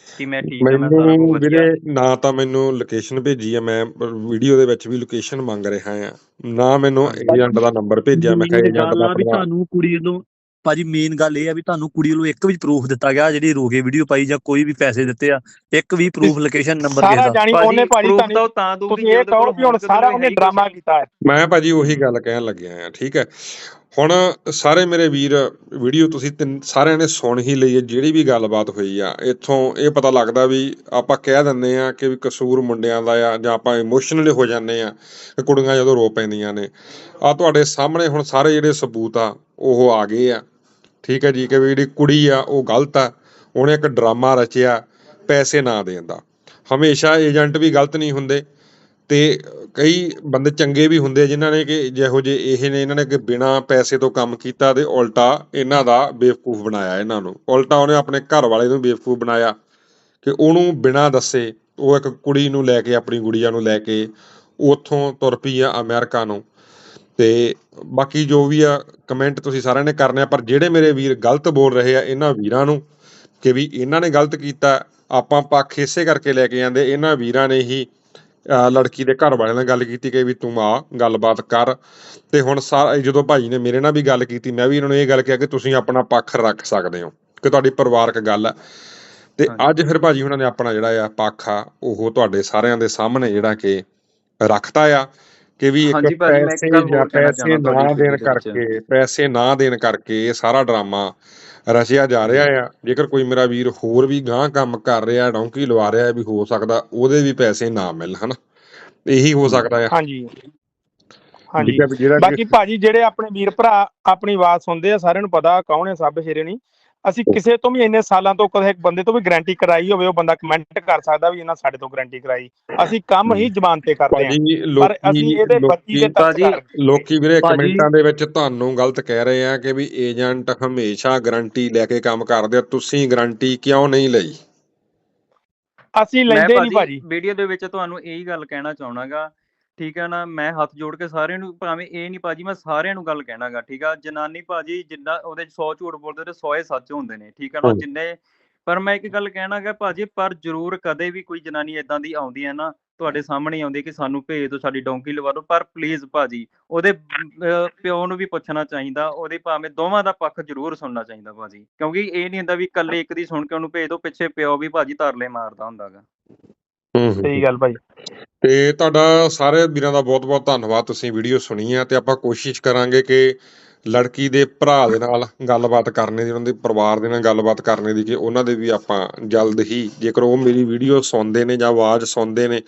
C: ਕਿ ਮੈਂ ਠੀਕ ਹਾਂ ਮੈਂ ਸਾਰਾ
B: ਮੈਨੂੰ
C: ਕੁਝ ਵਧੀਆ।
B: ਵੀਰੇ ਨਾ ਤਾਂ ਮੈਨੂੰ ਲੋਕੇਸ਼ਨ ਭੇਜੀ ਆ ਮੈਂ ਵੀਡੀਓ ਦੇ ਵਿੱਚ ਵੀ ਲੋਕੇਸ਼ਨ ਮੰਗ ਰਿਹਾ ਆ। ਨਾ ਮੈਨੂੰ। ਏਜੰਟ ਦਾ ਨੰਬਰ ਭੇਜਿਆ ਮੈਂ ਕਿਹਾ ਏਜੰਟ
E: ਗੱਲ
B: ਦਾ
E: ਆ ਵੀ
B: ਆਪਣਾ
E: ਤੁਹਾਨੂੰ ਕੁੜੀ ਵੱਲੋਂ ਭਾਜੀ ਮੇਨ ਗੱਲ ਇਹ ਆ ਵੀ ਤੁਹਾਨੂੰ ਕੁੜੀ ਵੱਲੋਂ ਇੱਕ ਵੀ ਪ੍ਰੂਫ ਦਿੱਤਾ ਗਿਆ ਜਿਹੜੀ ਰੋਗੇ ਵੀਡੀਓ ਪਾਈ ਜਾਂ ਕੋਈ ਵੀ ਪੈਸੇ ਦਿੱਤੇ ਆ ਇੱਕ ਵੀ ਪ੍ਰੂਫ ਲੋਕੇਸ਼ਨ ਨੰਬਰ ਦਾ।
D: ਜਾਣੀ ਉਹਨੇ ਭਾਜੀ
C: proof
D: ਤੁਹਾਨੂੰ
C: ਤਾਂ ਉਹ ਤਾਂ ਦੂਗੀ
D: ਤੁਸੀਂ ਇਹ ਕਹੋ ਵੀ ਹੁਣ ਸਾਰਾ ਉਹਨੇ ਡਰਾਮਾ ਕੀਤਾ ਹੈ।
B: ਮੈਂ ਭਾਜੀ ਉਹੀ ਗੱਲ ਕਹਿਣ ਲੱਗਿਆ ਆ ਠੀਕ ਹੈ। ਹੁਣ ਸਾਰੇ ਮੇਰੇ ਵੀਰ ਵੀਡੀਓ ਤੁਸੀਂ ਤਿੰਨ ਸਾਰਿਆਂ ਨੇ ਸੁਣ ਹੀ ਲਈ ਹੈ ਜਿਹੜੀ ਵੀ ਗੱਲਬਾਤ ਹੋਈ ਆ ਇੱਥੋਂ ਇਹ ਪਤਾ ਲੱਗਦਾ ਵੀ ਆਪਾਂ ਕਹਿ ਦਿੰਦੇ ਆ ਕਿ ਵੀ ਕਸੂਰ ਮੁੰਡਿਆਂ ਦਾ ਆ ਜਾਂ ਆਪਾਂ ਇਮੋਸ਼ਨਲ ਹੋ ਜਾਂਦੇ ਆ ਕਿ ਕੁੜੀਆਂ ਜਦੋਂ ਰੋ ਪੈਂਦੀਆਂ ਨੇ। ਆ ਤੁਹਾਡੇ ਸਾਹਮਣੇ ਹੁਣ ਸਾਰੇ ਜਿਹੜੇ ਸਬੂਤ ਆ ਉਹ ਆ ਗਏ ਆ। ਠੀਕ ਹੈ ਜੀ, ਕਿ ਵੀ ਜਿਹੜੀ ਕੁੜੀ ਆ, ਉਹ ਗਲਤ ਆ, ਉਹਨੇ ਇੱਕ ਡਰਾਮਾ ਰਚਿਆ, ਪੈਸੇ ਨਾ ਦੇਣ ਦਾ। ਹਮੇਸ਼ਾ ਏਜੰਟ ਵੀ ਗਲਤ ਨਹੀਂ ਹੁੰਦੇ ਤੇ ਕਈ ਬੰਦੇ ਚੰਗੇ ਵੀ ਹੁੰਦੇ ਆ, ਜਿਨ੍ਹਾਂ ਨੇ ਕਿ ਜਿਹੋ ਜੇ ਇਹ ਨੇ, ਇਹਨਾਂ ਨੇ ਕਿ ਬਿਨਾ ਪੈਸੇ ਤੋਂ ਕੰਮ ਕੀਤਾ ਤੇ ਉਲਟਾ ਇਹਨਾਂ ਦਾ ਬੇਵਕੂਫ ਬਣਾਇਆ ਇਹਨਾਂ ਨੂੰ। ਉਲਟਾ ਉਹਨੇ ਆਪਣੇ ਘਰ ਵਾਲੇ ਨੂੰ ਬੇਵਕੂਫ ਬਣਾਇਆ ਕਿ ਉਹਨੂੰ ਬਿਨਾ ਦੱਸੇ ਉਹ ਇੱਕ ਕੁੜੀ ਨੂੰ ਲੈ ਕੇ, ਆਪਣੀ ਗੁੜੀਆ ਨੂੰ ਲੈ ਕੇ ਉੱਥੋਂ ਤੁਰ ਪਈ ਆ ਅਮਰੀਕਾ ਨੂੰ। ਤੇ ਬਾਕੀ ਜੋ ਵੀ ਆ ਕਮੈਂਟ ਤੁਸੀਂ ਸਾਰਿਆਂ ਨੇ ਕਰਨੇ ਆ ਪਰ ਜਿਹੜੇ ਮੇਰੇ ਵੀਰ ਗਲਤ ਬੋਲ ਰਹੇ ਆ ਇਹਨਾਂ ਵੀਰਾਂ ਨੂੰ ਕਿ ਵੀ ਇਹਨਾਂ ਨੇ ਗਲਤ ਕੀਤਾ ਆਪਾਂ ਪੱਖ ਇਸੇ ਕਰਕੇ ਲੈ ਕੇ ਜਾਂਦੇ ਇਹਨਾਂ ਵੀਰਾਂ ਨੇ ਹੀ ਲੜਕੀ ਦੇ ਘਰ ਵਾਲਿਆਂ ਨਾਲ ਗੱਲ ਕੀਤੀ ਕਿ ਵੀ ਤੂੰ ਆ ਗੱਲਬਾਤ ਕਰ। ਤੇ ਹੁਣ ਜਦੋਂ ਭਾਈ ਨੇ ਮੇਰੇ ਨਾਲ ਵੀ ਗੱਲ ਕੀਤੀ ਮੈਂ ਵੀ ਇਹਨਾਂ ਨੂੰ ਇਹ ਗੱਲ ਕਿਹਾ ਕਿ ਤੁਸੀਂ ਆਪਣਾ ਪੱਖ ਰੱਖ ਸਕਦੇ ਹੋ ਕਿ ਤੁਹਾਡੀ ਪਰਿਵਾਰਕ ਗੱਲ ਹੈ ਤੇ। ਅੱਜ ਫਿਰ ਭਾਜੀ ਉਹਨਾਂ ਨੇ ਆਪਣਾ ਜਿਹੜਾ ਆ ਪੱਖ ਆ ਉਹ ਤੁਹਾਡੇ ਸਾਰਿਆਂ ਦੇ ਸਾਹਮਣੇ ਜਿਹੜਾ ਕਿ ਰੱਖਤਾ ਆ। ਕਿ ਵੀ ਇੱਕ ਪੈਸੇ ਜਾਂ ਪੈਸੇ ਨਾ ਦੇਣ। ਕਰਕੇ ਪੈਸੇ ਨਾ ਦੇਣ ਕਰਕੇ ਇਹ ਸਾਰਾ ਡਰਾਮਾ ਰਚਿਆ ਜਾ ਰਿਹਾ ਆ। ਜੇਕਰ ਕੋਈ ਮੇਰਾ ਵੀਰ ਹੋਰ ਵੀ ਗਾਂਹ ਕੰਮ ਕਰ ਰਿਹਾ ਡੌਂਕੀ ਲਵਾ ਰਿਹਾ ਵੀ ਹੋ ਸਕਦਾ ਉਹਦੇ ਵੀ ਪੈਸੇ ਨਾ ਮਿਲ ਹਨਾ? ਇਹੀ ਹੋ ਸਕਦਾ ਆ।
D: ਹਾਂਜੀ। ਹਾਂਜੀ।
B: ਠੀਕ ਹੈ ਵੀ ਜਿਹੜਾ ਕਿ-
D: ਬਾਕੀ ਭਾਜੀ ਜਿਹੜੇ ਆਪਣੇ ਵੀਰ ਭਰਾ ਆਪਣੀ ਆਵਾਜ਼ ਸੁਣਦੇ ਆ ਸਾਰਿਆਂ ਨੂੰ ਪਤਾ ਕੌਣ ਹੈ ਸਭ ਸ਼ੇਰੇ ਨਹੀਂ ਅਸੀਂ ਕਿਸੇ ਤੋਂ ਵੀ ਇੰਨੇ ਸਾਲਾਂ ਤੋਂ ਕਦੇ ਇੱਕ ਬੰਦੇ ਤੋਂ ਵੀ ਗਾਰੰਟੀ ਕਰਾਈ ਹੋਵੇ ਉਹ ਬੰਦਾ ਕਮੈਂਟ ਕਰ ਸਕਦਾ ਵੀ ਇਹਨਾਂ ਸਾਡੇ ਤੋਂ ਗਾਰੰਟੀ ਕਰਾਈ। ਅਸੀਂ ਕੰਮ ਹੀ ਜ਼ਬਾਨ ਤੇ ਕਰਦੇ ਹਾਂ। ਪਰ ਅਸੀਂ ਇਹਦੇ ਬੱਚੀ ਦੇ ਤੱਕ
B: ਲੋਕੀ ਵੀਰੇ ਕਮੈਂਟਾਂ ਦੇ ਵਿੱਚ ਤੁਹਾਨੂੰ ਗਲਤ ਕਹਿ ਰਹੇ ਆ ਕਿ ਵੀ ਏਜੰਟ ਹਮੇਸ਼ਾ ਗਾਰੰਟੀ ਲੈ ਕੇ ਕੰਮ ਕਰਦੇ ਆ ਤੁਸੀਂ ਗਾਰੰਟੀ ਕਿਉਂ ਨਹੀਂ ਲਈ?
D: ਅਸੀਂ ਲੈਂਦੇ ਨਹੀਂ ਭਾਜੀ।
C: ਵੀਡੀਓ ਦੇ ਵਿੱਚ ਤੁਹਾਨੂੰ ਇਹੀ ਗੱਲ ਕਹਿਣਾ ਚਾਹਣਾਗਾ ਠੀਕ ਹੈ ਨਾ ਮੈਂ ਹੱਥ ਜੋੜ ਕੇ ਸਾਰਿਆਂ ਨੂੰ ਭਾਵੇਂ ਇਹ ਨਹੀਂ ਭਾਜੀ ਮੈਂ ਸਾਰਿਆਂ ਨੂੰ ਗੱਲ ਕਹਿਣਾਗਾ ਠੀਕ ਆ? ਜਨਾਨੀ ਭਾਜੀ ਜਿੰਨਾ ਉਹਦੇ 'ਚ 100 ਝੂਠ ਬੋਲਦੇ ਤੇ 100 ਹੀ ਸੱਚ ਹੁੰਦੇ ਨੇ ਠੀਕ ਹੈ ਨਾ। ਜਿੰਨੇ ਪਰ ਮੈਂ ਇੱਕ ਗੱਲ ਕਹਿਣਾਗਾ ਭਾਜੀ ਪਰ ਜ਼ਰੂਰ ਕਦੇ ਵੀ ਕੋਈ ਜਨਾਨੀ ਇਦਾਂ ਦੀ ਆਉਂਦੀ ਹੈ ਨਾ ਤੁਹਾਡੇ ਸਾਹਮਣੇ ਆਉਂਦੀ ਕਿ ਸਾਨੂੰ ਭੇਜ ਦਿਓ ਸਾਡੀ ਡੌਂਕੀ ਲਵਾ ਦਿਓ ਪਰ ਪਲੀਜ਼ ਭਾਜੀ ਉਹਦੇ ਪਿਓ ਨੂੰ ਵੀ ਪੁੱਛਣਾ ਚਾਹੀਦਾ ਉਹਦੇ ਭਾਵੇਂ ਦੋਵਾਂ ਦਾ ਪੱਖ ਜ਼ਰੂਰ ਸੁਣਨਾ ਚਾਹੀਦਾ ਭਾਜੀ ਕਿਉਂਕਿ ਇਹ ਨਹੀਂ ਹੁੰਦਾ ਵੀ ਇਕੱਲੇ ਇੱਕ ਦੀ ਸੁਣ ਕੇ ਉਹਨੂੰ ਭੇਜ ਦਿਓ ਪਿੱਛੇ ਪਿਓ ਵੀ ਭਾਜੀ ਤਰਲੇ ਮਾਰਦਾ ਹੁੰਦਾਗਾ।
D: ਸਹੀ ਗੱਲ ਭਾਈ।
B: ਤੇ ਤੁਹਾਡਾ ਸਾਰੇ ਵੀਰਾਂ ਦਾ ਬਹੁਤ-ਬਹੁਤ ਧੰਨਵਾਦ, ਤੁਸੀਂ ਵੀਡੀਓ ਸੁਣੀ ਆ ਤੇ ਆਪਾਂ ਕੋਸ਼ਿਸ਼ ਕਰਾਂਗੇ ਕਿ ਲੜਕੀ ਦੇ ਭਰਾ ਦੇ ਨਾਲ ਗੱਲਬਾਤ ਕਰਨੇ ਦੀ ਉਹਨਾਂ ਦੇ ਪਰਿਵਾਰ ਦੇ ਨਾਲ ਗੱਲਬਾਤ ਕਰਨੇ ਦੀ, ਕਿ ਉਹਨਾਂ ਦੇ ਵੀ ਆਪਾਂ ਜਲਦ ਹੀ ਜੇਕਰ ਉਹ ਮੇਰੀ ਵੀਡੀਓ ਸੁਣਦੇ ਨੇ ਜਾਂ ਆਵਾਜ਼ ਸੁਣਦੇ ਨੇ,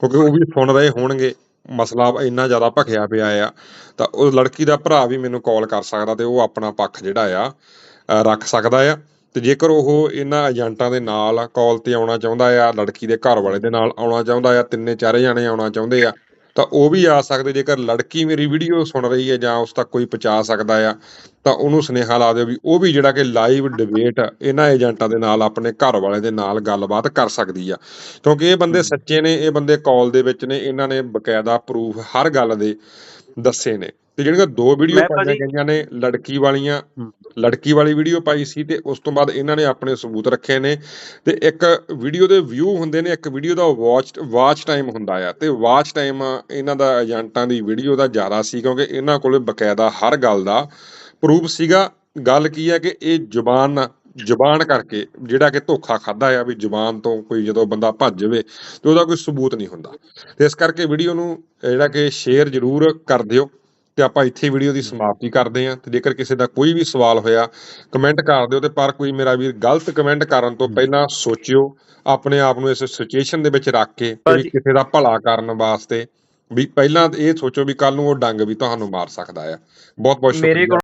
B: ਕਿਉਂਕਿ ਉਹ ਵੀ ਸੁਣ ਰਹੇ ਹੋਣਗੇ, ਮਸਲਾ ਇੰਨਾ ਜ਼ਿਆਦਾ ਭਖਿਆ ਪਿਆ ਆ, ਤਾਂ ਉਹ ਲੜਕੀ ਦਾ ਭਰਾ ਵੀ ਮੈਨੂੰ ਕਾਲ ਕਰ ਸਕਦਾ ਤੇ ਉਹ ਆਪਣਾ ਪੱਖ ਜਿਹੜਾ ਆ ਰੱਖ ਸਕਦਾ ਆ। ਤੇ ਜੇਕਰ ਉਹ ਇਹਨਾਂ ਏਜੰਟਾਂ ਦੇ ਨਾਲ ਕਾਲ ਤੇ ਆਉਣਾ ਚਾਹੁੰਦਾ ਆ ਲੜਕੀ ਦੇ ਘਰ ਵਾਲੇ ਦੇ ਨਾਲ ਆਉਣਾ ਚਾਹੁੰਦਾ ਆ ਤਿੰਨੇ ਚਾਰੇ ਜਾਣੇ ਆਉਣਾ ਚਾਹੁੰਦੇ ਆ ਤਾਂ ਉਹ ਵੀ ਆ ਸਕਦੇ ਜੇਕਰ ਲੜਕੀ ਮੇਰੀ ਵੀਡੀਓ ਸੁਣ ਰਹੀ ਹੈ ਜਾਂ ਉਸ ਤੱਕ ਕੋਈ ਪਹੁੰਚਾ ਸਕਦਾ ਆ ਤਾਂ ਉਹਨੂੰ ਸੁਨੇਹਾ ਲਾ ਦਿਓ ਵੀ ਉਹ ਵੀ ਜਿਹੜਾ ਕਿ ਲਾਈਵ ਡਿਬੇਟ ਇਹਨਾਂ ਏਜੰਟਾਂ ਦੇ ਨਾਲ ਆਪਣੇ ਘਰ ਵਾਲੇ ਦੇ ਨਾਲ ਗੱਲਬਾਤ ਕਰ ਸਕਦੀ ਆ। ਕਿਉਂਕਿ ਇਹ ਬੰਦੇ ਸੱਚੇ ਨੇ ਇਹ ਬੰਦੇ ਕਾਲ ਦੇ ਵਿੱਚ ਨੇ ਇਹਨਾਂ ਨੇ ਬਕਾਇਦਾ ਪ੍ਰੂਫ ਹਰ ਗੱਲ ਦੇ ਦੱਸੇ ਨੇ। ਤੇ ਜਿਹੜੀਆਂ ਦੋ ਵੀਡੀਓ ਪਾਈਆਂ ਗਈਆਂ ਨੇ ਲੜਕੀ ਵਾਲੀਆਂ ਲੜਕੀ ਵਾਲੀ ਵੀਡੀਓ ਪਾਈ ਸੀ ਤੇ ਉਸ ਤੋਂ ਬਾਅਦ ਇਹਨਾਂ ਨੇ ਆਪਣੇ ਸਬੂਤ ਰੱਖੇ ਨੇ ਤੇ ਇੱਕ ਵੀਡੀਓ ਦੇ ਵਿਊ ਹੁੰਦੇ ਨੇ ਇੱਕ ਵੀਡੀਓ ਦਾ ਵਾਚ ਵਾਚ ਟਾਈਮ ਹੁੰਦਾ ਆ ਤੇ ਵਾਚ ਟਾਈਮ ਇਹਨਾਂ ਦਾ ਏਜੰਟਾਂ ਦੀ ਵੀਡੀਓ ਦਾ ਜ਼ਿਆਦਾ ਸੀ ਕਿਉਂਕਿ ਇਹਨਾਂ ਕੋਲੇ ਬਕਾਇਦਾ ਹਰ ਗੱਲ ਦਾ ਪ੍ਰੂਫ ਸੀਗਾ। ਗੱਲ ਕੀ ਹੈ ਕਿ ਇਹ ਜ਼ੁਬਾਨ ਜ਼ੁਬਾਨ ਕਰਕੇ ਜਿਹੜਾ ਕਿ ਧੋਖਾ ਖਾਦਾ ਆ ਵੀ ਜ਼ੁਬਾਨ ਤੋਂ ਕੋਈ ਜਦੋਂ ਬੰਦਾ ਭੱਜ ਜਾਵੇ ਤੇ ਉਹਦਾ ਕੋਈ ਸਬੂਤ ਨਹੀਂ ਹੁੰਦਾ। ਤੇ ਇਸ ਕਰਕੇ ਵੀਡੀਓ ਨੂੰ ਜਿਹੜਾ ਕਿ ਸ਼ੇਅਰ ਜ਼ਰੂਰ ਕਰ ਦਿਓ। ਤੇ ਆਪਾਂ ਇੱਥੇ ਵੀਡੀਓ ਦੀ ਸਮਾਪਤੀ ਕਰਦੇ ਹਾਂ ਤੇ ਜੇਕਰ ਕਿਸੇ ਦਾ ਕੋਈ ਵੀ ਸਵਾਲ ਹੋਇਆ ਕਮੈਂਟ ਕਰ ਦਿਓ ਤੇ ਪਰ ਕੋਈ ਮੇਰਾ ਵੀਰ ਗਲਤ ਕਮੈਂਟ ਕਰਨ ਤੋਂ ਪਹਿਲਾਂ ਸੋਚਿਓ ਆਪਣੇ ਆਪ ਨੂੰ ਇਸ ਸਿਚੁਏਸ਼ਨ ਦੇ ਵਿੱਚ ਰੱਖ ਕੇ ਕਿ ਵੀ ਕਿਸੇ ਦਾ ਭਲਾ ਕਰਨ ਵਾਸਤੇ ਵੀ ਪਹਿਲਾਂ ਇਹ ਸੋਚੋ ਵੀ ਕੱਲ ਨੂੰ ਉਹ ਡੰਗ ਵੀ ਤੁਹਾਨੂੰ ਮਾਰ ਸਕਦਾ ਆ। ਬਹੁਤ ਬਹੁਤ ਸ਼ੁਕਰੀਆ।